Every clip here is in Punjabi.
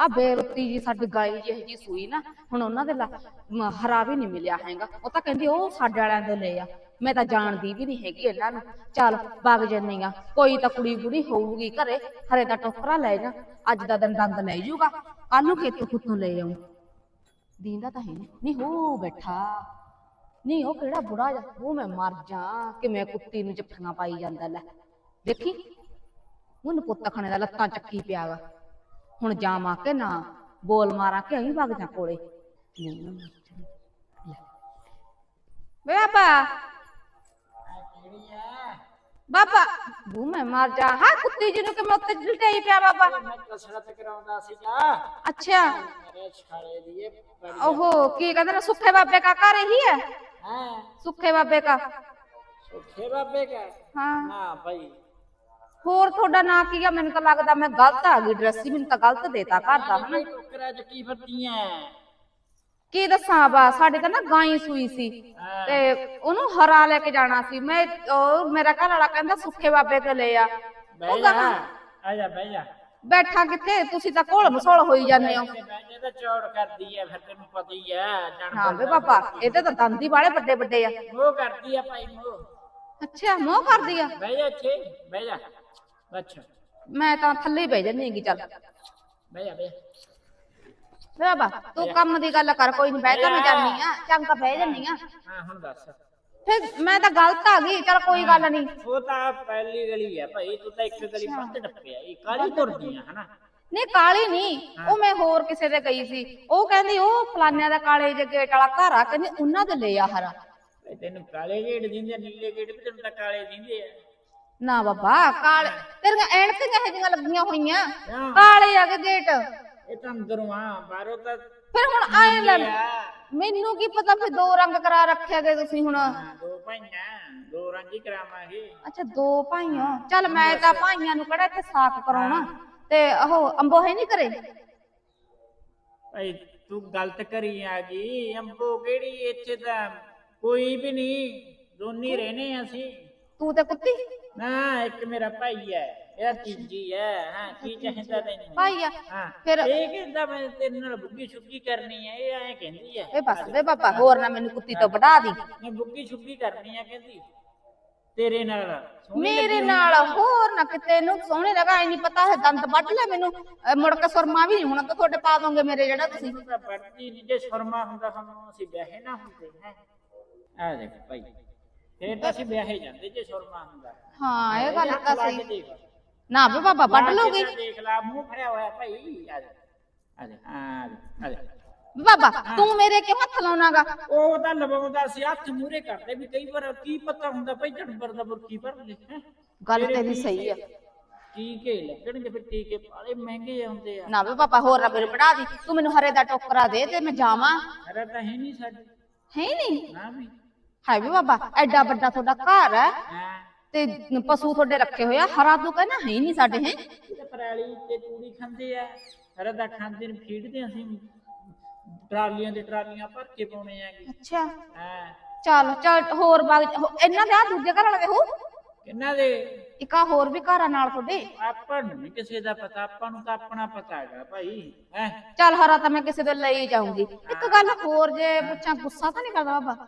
ਆ ਬੇਰੁੱਤੀ ਜੀ ਸਾਡੀ ਗਾਈ ਜਿਹੀ ਜੀ ਸੂਈ ਨਾ, ਹੁਣ ਉਹਨਾਂ ਦੇ ਲਾ- ਹਰਾ ਵੀ ਨਹੀਂ ਮਿਲਿਆ ਹੈਗਾ। ਉਹ ਤਾਂ ਕਹਿੰਦੀ ਉਹ ਸਾਡੇ ਵਾਲਿਆਂ ਦੇ ਲੈ ਆ। ਮੈਂ ਤਾਂ ਜਾਣਦੀ ਵੀ ਨਹੀਂ ਹੈਗੀ ਇਹਨਾਂ ਨੂੰ। ਚੱਲ ਵਗ ਜੰਨੀ ਆ। ਕੋਈ ਤਾਂ ਕੁੜੀ ਕੁੜੀ ਹੋਊਗੀ ਘਰੇ, ਹਰੇ ਤਾਂ ਟੋਕਰਾ ਲੈ ਜਾ। ਅੱਜ ਦਾ ਦਿਨ ਦੰਦ ਲੈ ਜਾਊਗਾ। ਕੱਲ ਨੂੰ ਖੇਤੋਂ ਖੁੱਤੋਂ ਲੈ ਆਉਂ ਦੀਂਦਾ ਤਾਂ ਹੈ ਨਹੀਂ ਹੋ ਬੈਠਾ। ਨਹੀਂ ਉਹ ਕਿਹੜਾ ਬੁੜਾ ਜਾ ਉਹ ਮੈਂ ਮਰ ਜਾ। ਕਿਵੇਂ ਕੁੱਤੀ ਨੂੰ ਜੱਫੀਆਂ ਪਾਈ ਜਾਂਦਾ ਲੈ। ਦੇਖੀ? ਉਹਨੂੰ ਪੁੱਤ ਖਾਣੇ ਦਾ ਲੱਤਾਂ ਚੱਕੀ ਪਿਆ ਵਾ। हूँ जावा के ना बोल मारा के अभी भग जा को बाबा बू मैं मार जा हाँ कुत्ती जी के मुक्त जुलटे ही पिया बाबा अच्छा ओहो की कहते सुखे बाबे का कर ही है सुखे बाबे का सुखे बाबे का हाँ भाई ਹੋਰ ਤੁਹਾਡਾ ਨਾਂ ਕੀ ਆ? ਮੈਨੂੰ ਤਾਂ ਲੱਗਦਾ ਮੈਂ ਗਲਤ ਆ ਗਈ ਡਰੈਸ ਹੀ ਮੈਨੂੰ ਤਾਂ ਗਲਤ ਦੇਤਾ ਘਰ ਦਾ ਹਨਾ। ਟੋਕਰਾ ਚ ਕੀ ਫੱਟੀਆਂ ਕੀ ਦੱਸਾਂ ਬਾ ਸਾਡੇ ਤਾਂ ਨਾ ਗਾਈ ਸੂਈ ਸੀ ਹਾਂ। ਤੇ ਉਹਨੂੰ ਹਰਾ ਲੈ ਕੇ ਜਾਣਾ ਸੀ। ਮੈਂ ਉਹ ਮੇਰਾ ਘਰ ਵਾਲਾ ਕਹਿੰਦਾ ਸੁੱਖੇ ਬਾਬੇ ਤੋਂ ਲੈ ਆ। ਬਹਿ ਜਾ ਆ ਜਾ ਬਹਿ ਜਾ। ਬੈਠਾ ਕਿੱਥੇ? ਤੁਸੀਂ ਤਾਂ ਕੋਲ ਮਸੋਲ ਹੋਈ ਜਾਂਦੇ ਹੋ। ਤੇ ਬਹਿ ਜਾ ਤਾਂ ਚੌੜ ਕਰਦੀ ਐ ਫਿਰ ਤੈਨੂੰ ਪਤਾ ਹੀ ਐ ਜਾਣ ਹਾਂ ਵੇ ਬਾਬਾ ਇਹਦੇ ਤਾਂ ਦੰਦੀ ਵਾਲੇ ਵੱਡੇ ਵੱਡੇ ਆ। ਮੋਹ ਕਰਦੀ ਐ ਭਾਈ ਮੋਹ। ਅੱਛਾ ਮੋਹ ਕਰਦੀ ਆ? ਬਹਿ ਜਾ ਇੱਥੇ ਬਹਿ ਜਾ। ਅੱਛਾ। ਮੈਂ ਤਾਂ ਥੱਲੇ ਹੀ ਬਹਿ ਜੰਨੀ ਹੈਗੀ ਚੱਲ। ਬਹਿ ਜਾ ਬਹਿ ਜਾ। ਬਾਬਾ ਤੂੰ ਕੰਮ ਦੀ ਗੱਲ ਕਰ ਕੋਈ ਨਹੀਂ ਬਹਿ ਤਾਂ ਮੈਂ ਜਾਨੀ ਆ ਚੰਗਾ ਬਹਿ ਜੰਨੀ ਆ ਹਾਂ ਹੁਣ ਦੱਸ। ਫਿਰ ਮੈਂ ਤਾਂ ਗਲਤ ਆ ਗਈ ਚਲ ਕੋਈ ਗੱਲ ਨਹੀਂ ਉਹ ਤਾਂ ਪਹਿਲੀ ਗਲੀ ਐ ਭਾਈ ਤੂੰ ਤਾਂ ਇੱਕ ਗਲੀ ਵੱਧ ਟੱਪਿਆ ਇਹ ਕਾਲੀ ਤੁਰਦੀ ਆ ਹਨਾ? ਨਹੀਂ ਕਾਲੀ ਨਹੀਂ ਉਹ ਮੈਂ ਹੋਰ ਕਿਸੇ ਦੇ ਗਈ ਸੀ। ਉਹ ਕਹਿੰਦੀ ਉਹ ਫਲਾਨਿਆਂ ਦਾ ਕਾਲੇ ਜੇ ਗੇਟ ਵਾਲਾ ਘਰ ਆ ਕਹਿੰਦੀ ਉਹਨਾਂ ਦੇ ਲੈ ਆ ਹਰਾ। ਤੈਨੂੰ ਕਾਲੇ ਗੇਟ ਦਿੰਦੇ ਆ, ਨੀਲੇ ਗੇਟ ਵੀ ਤੈਨੂੰ ਤਾਂ ਕਾਲੇ ਦਿੰਦੇ ਆ। ਨਾ ਬਾਬਾ ਕਾਲੇ ਤੇਰੀਆਂ ਐਨਕਾਂ ਇਹੋ ਜਿਹੀਆਂ ਲੱਗੀਆਂ ਹੋਈਆਂ? ਹਾਂ। ਕਾਲੇ ਆ ਕੇ ਗੇਟ ਇਹ ਤਾਂ ਅੰਦਰੋਂ ਆ ਬਾਹਰੋਂ ਤਾਂ ਫਿਰ ਹੁਣ ਆਏ ਲੈ ਮੈਨੂੰ ਕੀ ਪਤਾ ਫਿਰ ਦੋ ਰੰਗ ਕਰਾ ਰੱਖਿਆ ਗਏ ਤੁਸੀਂ ਹੁਣ? ਹਾਂ, ਦੋ ਭਾਈਆਂ ਦੋ ਰੰਗ ਹੀ ਕਰਾਵਾਂਗੇ। ਅੱਛਾ ਦੋ ਭਾਈਆਂ। ਚੱਲ ਮੈਂ ਤਾਂ ਭਾਈਆਂ ਨੂੰ ਕਿਹੜਾ ਇੱਥੇ ਸਾਕ ਕਰਾਉਣਾ? ਤੇ ਉਹ ਅੰਬੋ ਹੈ ਨਹੀਂ ਕਰੇ ਭਾਈ ਤੂੰ ਗਲਤ ਕਰੀ ਆ ਗਈ ਅੰਬੋ ਕਿਹੜੀ? ਇੱਥੇ ਤਾਂ ਕੋਈ ਵੀ ਨਹੀਂ। ਦੋਨੀ ਰਹਿਨੇ ਅਸੀਂ। ਤੂੰ ਤੇ ਕੁੱਤੀ। ਨਾ ਇੱਕ ਮੇਰਾ ਭਾਈ ਹੈ ਇਹਦਾ ਤੀਜੀ ਹੈ ਹਾਂ ਕੀ ਚਾਹੀਦਾ ਤੈਨੂੰ? ਭਾਈ ਆ ਹਾਂ ਫਿਰ ਇਹ ਕਹਿੰਦਾ ਮੈਂ ਤੇਰੇ ਨਾਲ ਬੁੱਗੀ ਛੁੱਗੀ ਕਰਨੀ ਹੈ ਇਹ ਐਂ ਕਹਿੰਦੀ ਹੈ। ਵੇ ਬਸ ਵੇ ਬਾਬਾ ਹੋਰ ਨਾ ਮੈਨੂੰ ਕੁੱਤੀ ਤੋਂ ਵਢਾ ਦੀ। ਮੈਂ ਬੁੱਗੀ ਛੁੱਗੀ ਕਰਨੀ ਹੈ ਕਹਿੰਦੀ ਤੇਰੇ ਨਾਲ ਸੋਹਣੀ ਮੇਰੇ ਨਾਲ ਹੋਰ ਨਾ ਕਿਤੇ ਨੂੰ ਸੋਹਣੇ ਲਗਾ ਐ ਨਹੀਂ ਪਤਾ ਹੈ ਦੰਦ ਵੱਢ ਲੈ ਮੈਨੂੰ। ਅਹ ਮੁੜ ਕੇ ਸੁਰਮਾ ਵੀ ਨਹੀਂ ਹੋਣਾ ਤਾਂ ਤੁਹਾਡੇ ਪਾ ਦੋਗੇ ਮੇਰੇ ਜਿਹੜਾ ਤੁਸੀਂ। ਤਾਂ ਪੜਦੀ ਨਹੀਂ ਜੇ ਸ਼ਰਮਾ ਹੁੰਦਾ ਸਾਨੂੰ ਅਸੀਂ ਵਿਆਹੇ ਨਾ ਹੁੰਦੇ ਹੈ। ਆ ਦੇਖ ਭਾਈ। ਫੇਰ ਤਾਂ ਅਸੀਂ ਵਿਆਹੇ ਜਾਂਦੇ ਜੇ ਸ਼ਰਮਾ ਹੁੰਦਾ। ਹਾਂ ਇਹ ਗੱਲ ਤਾਂ ਲਾ ਕੇ ਸਹੀ ਦੇਖ ਨਾ ਵੇ ਬਾਬਾ ਵੱਢ ਲਾ ਕੇ ਲੋਗੇ ਤਾਂ ਦੇਖ ਲਾ ਮੂੰਹ ਫੜਿਆ ਹੋਇਆ ਭਾਈ ਆ ਜਾ ਆ ਜਾ ਆ ਜਾ, ਆ ਜਾ। ਬਾਬਾ ਤੂੰ ਮੇਰੇ ਕਿਉਂ ਹੱਥ ਲਾਉਣਾਗਾ? ਉਹ ਤਾਂ ਲਵਾਉਂਦਾ ਸੀ ਹੱਥ ਮੂਰੇ ਕਰਦੇ ਵੀ ਕਈ ਵਾਰ ਕੀ ਪਤਾ ਹੁੰਦਾ ਭਾਈ ਝੜਬਰ ਦਾ ਬੁਰਕੀ ਭਰ ਲੈ ਹੈਂ। ਗੱਲ ਤੇਰੇ ਸਹੀ ਆ। ਟੀਕੇ ਲੱਗਣਗੇ ਫਿਰ ਟੀਕੇ ਬਾਲੇ ਮਹਿੰਗੇ ਆਉਂਦੇ ਆ। ਨਾ ਵੇ ਹੋਰ ਨਾ ਦੀ। ਤੂੰ ਮੈਨੂੰ ਹਰੇ ਦਾ ਟੋਕਰਾ ਦੇ ਤੇ ਮੈਂ ਜਾਵਾਂ। ਤਾਂ ਹੈ ਨਹੀਂ ਸਾਡੇ। ਹੈ ਨਹੀਂ। ਨਾ ਵੀ। ਹੈ ਵੀ ਬਾਬਾ ਐਡਾ ਵੱਡਾ ਤੁਹਾਡਾ ਘਰ ਹੈ ਹਾਂ ਤੇ ਪਸ਼ੂ ਤੁਹਾਡੇ ਰੱਖੇ ਹੋਏ ਆ ਹਰਾ ਤੂੰ ਕਹਿੰਦਾ ਹੈ ਨਹੀਂ ਸਾਡੇ ਹੈ? ਇਹ ਤਾਂ ਪਰਾਲੀ ਤੇ ਤੂੜੀ ਖਾਂਦੇ ਆ ਤਾਂ ਖਾਂਦੇ ਨੇ ਫੀਡਦੇ ਅਸੀਂ ਟਰਾਲੀਆਂ ਦੇ ਟਰਾਲੀਆਂ ਭਰ ਕੇ ਪਾਉਣੇ ਆ ਅੱਛਾ। ਹਾਂ। ਚੱਲ ਚੱਲ ਹੋਰ ਬਾਗ ਹੋ- ਇਹਨਾਂ ਦੇ ਆ ਦੂਜੇ ਘਰ ਵਾਲੇ ਹੋ? ਕਿੰਨਾ ਦੇ? ਇੱਕ ਹੋਰ ਵੀ ਘਰ ਨਾਲ ਤੁਹਾਡੇ? ਆਪਾਂ ਨੂੰ ਨੀ ਕਿਸੇ ਦਾ ਪਤਾ ਆਪਾਂ ਨੂੰ ਤਾਂ ਆਪਣਾ ਪਤਾ ਹੈਗਾ ਭਾਈ ਹੈ? ਚੱਲ ਹਰਾ ਤਾਂ ਮੈਂ ਕਿਸੇ ਦੇ ਲਈ ਜਾਊਂਗੀ। ਇੱਕ ਗੱਲ ਹੋਰ ਜੇ ਪੁੱਛਾਂ ਗੁੱਸਾ ਤਾਂ ਨਹੀਂ ਕਰਦਾ ਬਾਬਾ?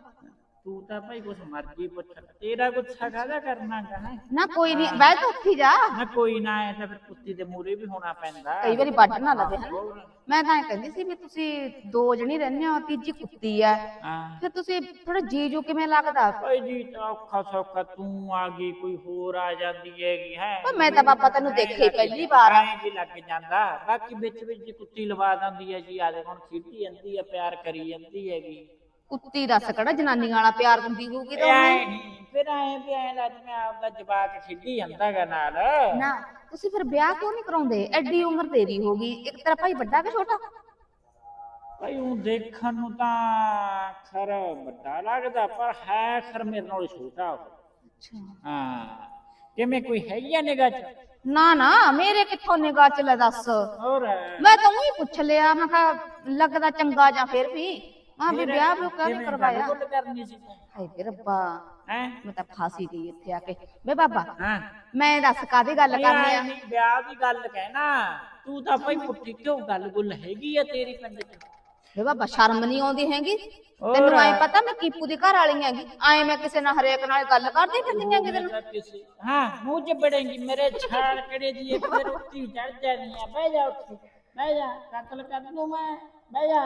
ਤੂੰ ਤਾਂ ਭਾਈ ਕੁਛ ਮਰਜ਼ੀ ਪੁੱਛ ਤੇਰਾ ਗੁੱਸਾ ਕਾਹਦਾ ਕਰਨਾ ਗਾ ਹੈ? ਨਾ ਕੋਈ ਨਹੀਂ ਬਹਿ ਤਾਂ ਉੱਥੇ ਹੀ ਜਾ। ਨਾ ਕੋਈ ਨਾ ਆਇਆ ਤਾਂ ਫਿਰ ਕੁੱਤੀ ਦੇ ਮੂਰੇ ਵੀ ਹੋਣਾ ਪੈਂਦਾ। ਕਈ ਵਾਰੀ ਵੱਢ ਨਾ ਲਵੇ ਹਨਾ। ਮੈਂ ਤਾਂ ਕਹਿੰਦੀ ਸੀ ਵੀ ਤੁਸੀਂ ਦੋ ਜਣੀ ਰਹਿੰਦੇ ਹੋ ਤੀਜੀ ਕੁੱਤੀ ਆ ਹਾਂ। ਫਿਰ ਤੁਸੀਂ ਥੋੜਾ ਜੀਜੂ ਕਿਵੇਂ ਲੱਗਦਾ? ਭਾਈ ਜੀ ਤਾਂ ਔਖਾ ਸੌਖਾ ਤੂੰ ਆ ਗਈ ਕੋਈ ਹੋਰ ਆ ਜਾਂਦੀ ਹੈਗੀ ਹੈ? ਪਰ ਮੈਂ ਤਾਂ ਬਾਬਾ ਤੈਨੂੰ ਦੇਖੇ ਪਹਿਲੀ ਵਾਰ। ਆ ਐਂ ਜੀ ਲੱਗ ਜਾਂਦਾ। ਬਾਕੀ ਵਿੱਚ ਵਿੱਚ ਜੀ ਕੁੱਤੀ ਲਵਾ ਦਿੰਦੀ ਹੈ ਜੀ ਆ ਦੇ ਹੁਣ ਖੇਡੀ ਜਾਂਦੀ ਹੈ ਪਿਆਰ ਕਰੀ ਜਾਂਦੀ ਹੈਗੀ। ਕੁੱਤੀ ਦੱਸ ਕਿਹੜਾ ਜਨਾਨੀਆਂ ਵਾਲਾ ਪਿਆਰ ਦਿੰਦੀ ਹੋਊਗੀ ਤਾਂ ਐ ਉਹਨੂੰ। ਨਹੀਂ ਫਿਰ ਐ ਵੀ ਐ ਲੱਗ ਮੈਂ ਆਪਦਾ ਜਵਾਕ ਖੇਡੀ ਜਾਂਦਾਗਾ ਨਾਲ। ਨਾ ਤੁਸੀਂ ਫਿਰ ਵਿਆਹ ਕਿਉਂ ਨਹੀਂ ਕਰਾਉਂਦੇ? ਐਡੀ ਉਮਰ ਤੇਰੀ ਹੋ ਗਈ। ਇੱਕ ਤੇਰਾ ਭਾਈ ਵੱਡਾ ਕਿ ਛੋਟਾ? ਭਾਈ ਉਹ ਦੇਖਣ ਨੂੰ ਤਾਂ ਖਰ ਵੱਡਾ ਲੱਗਦਾ ਪਰ ਹੈ ਖਰ ਮੇਰੇ ਨਾਲ ਛੋਟਾ ਉਹ। ਅੱਛਾ। ਹਾਂ ਕਿਵੇਂ ਕੋਈ ਹੈ ਜਾਂ ਨਿਗਾਹ ਚ? ਨਾ ਨਾ ਮੇਰੇ ਕਿੱਥੋਂ ਨਿਗਾਹ ਚ ਲੈ ਦੱਸ? ਹੋਰ। ਮੈਂ ਤਾਂ ਉਹੀ ਪੁੱਛ ਲਿਆ ਮੈਂ ਕਿਹਾ ਲੱਗਦਾ ਚੰਗਾ ਜਾਂ ਫਿਰ ਵੀ। ਮਾਂ ਵੀ ਵਿਆਹ ਵੀ ਕਿਉਂ ਨਹੀਂ ਕਰਵਾਇਆ? ਗੱਲ ਕਰਨੀ ਸੀ? ਹਾਏ ਵੇ ਰੱਬਾ। ਹੈ? ਮੈਂ ਤਾਂ ਫਾਸੀ ਗਈ ਇੱਥੇ ਆ ਕੇ। ਵੇ ਬਾਬਾ ਹਾਂ। ਮੈਂ ਦੱਸ ਕਾਦੀ ਗੱਲ ਕਰਨੀ ਆ? ਨਹੀਂ ਵਿਆਹ ਦੀ ਗੱਲ ਕਹਿਣਾ। ਤੂੰ ਤਾਂ ਭਾਈ ਪੁੱਠੀ ਕਿਉਂ ਗੱਲ ਗੁੱਲ ਹੈਗੀ ਆ ਤੇਰੀ ਪਿੰਡ ਚ? ਵੇ ਬਾਬਾ ਸ਼ਰਮ ਨਹੀਂ ਆਉਂਦੀ ਹੈਗੀ। ਤੈਨੂੰ ਐ ਪਤਾ ਮੈਂ ਕੀਪੂ ਦੀ ਘਰ ਵਾਲੀ ਹੈਗੀ? ਐ ਮੈਂ ਕਿਸੇ ਨਾਲ ਹਰੇਕ ਨਾਲ ਗੱਲ ਕਰਦੀ ਫਿਰਦੀ ਹੈਗੀ ਤੈਨੂੰ? ਹਾਂ ਮੂੰਹ ਚ ਬੜੇਂਗੀ ਮੇਰੇ ਛਾਲ ਕੜੇ ਦੀ ਇੱਕ ਉੱਤੀ ਚੜ ਜਾਣੀ ਆ। ਬਹਿ ਜਾ ਉੱਥੇ। ਬਹਿ ਜਾ ਕਤਲ ਕਰ ਦੂੰ ਮੈਂ। ਬਹਿ ਜਾ।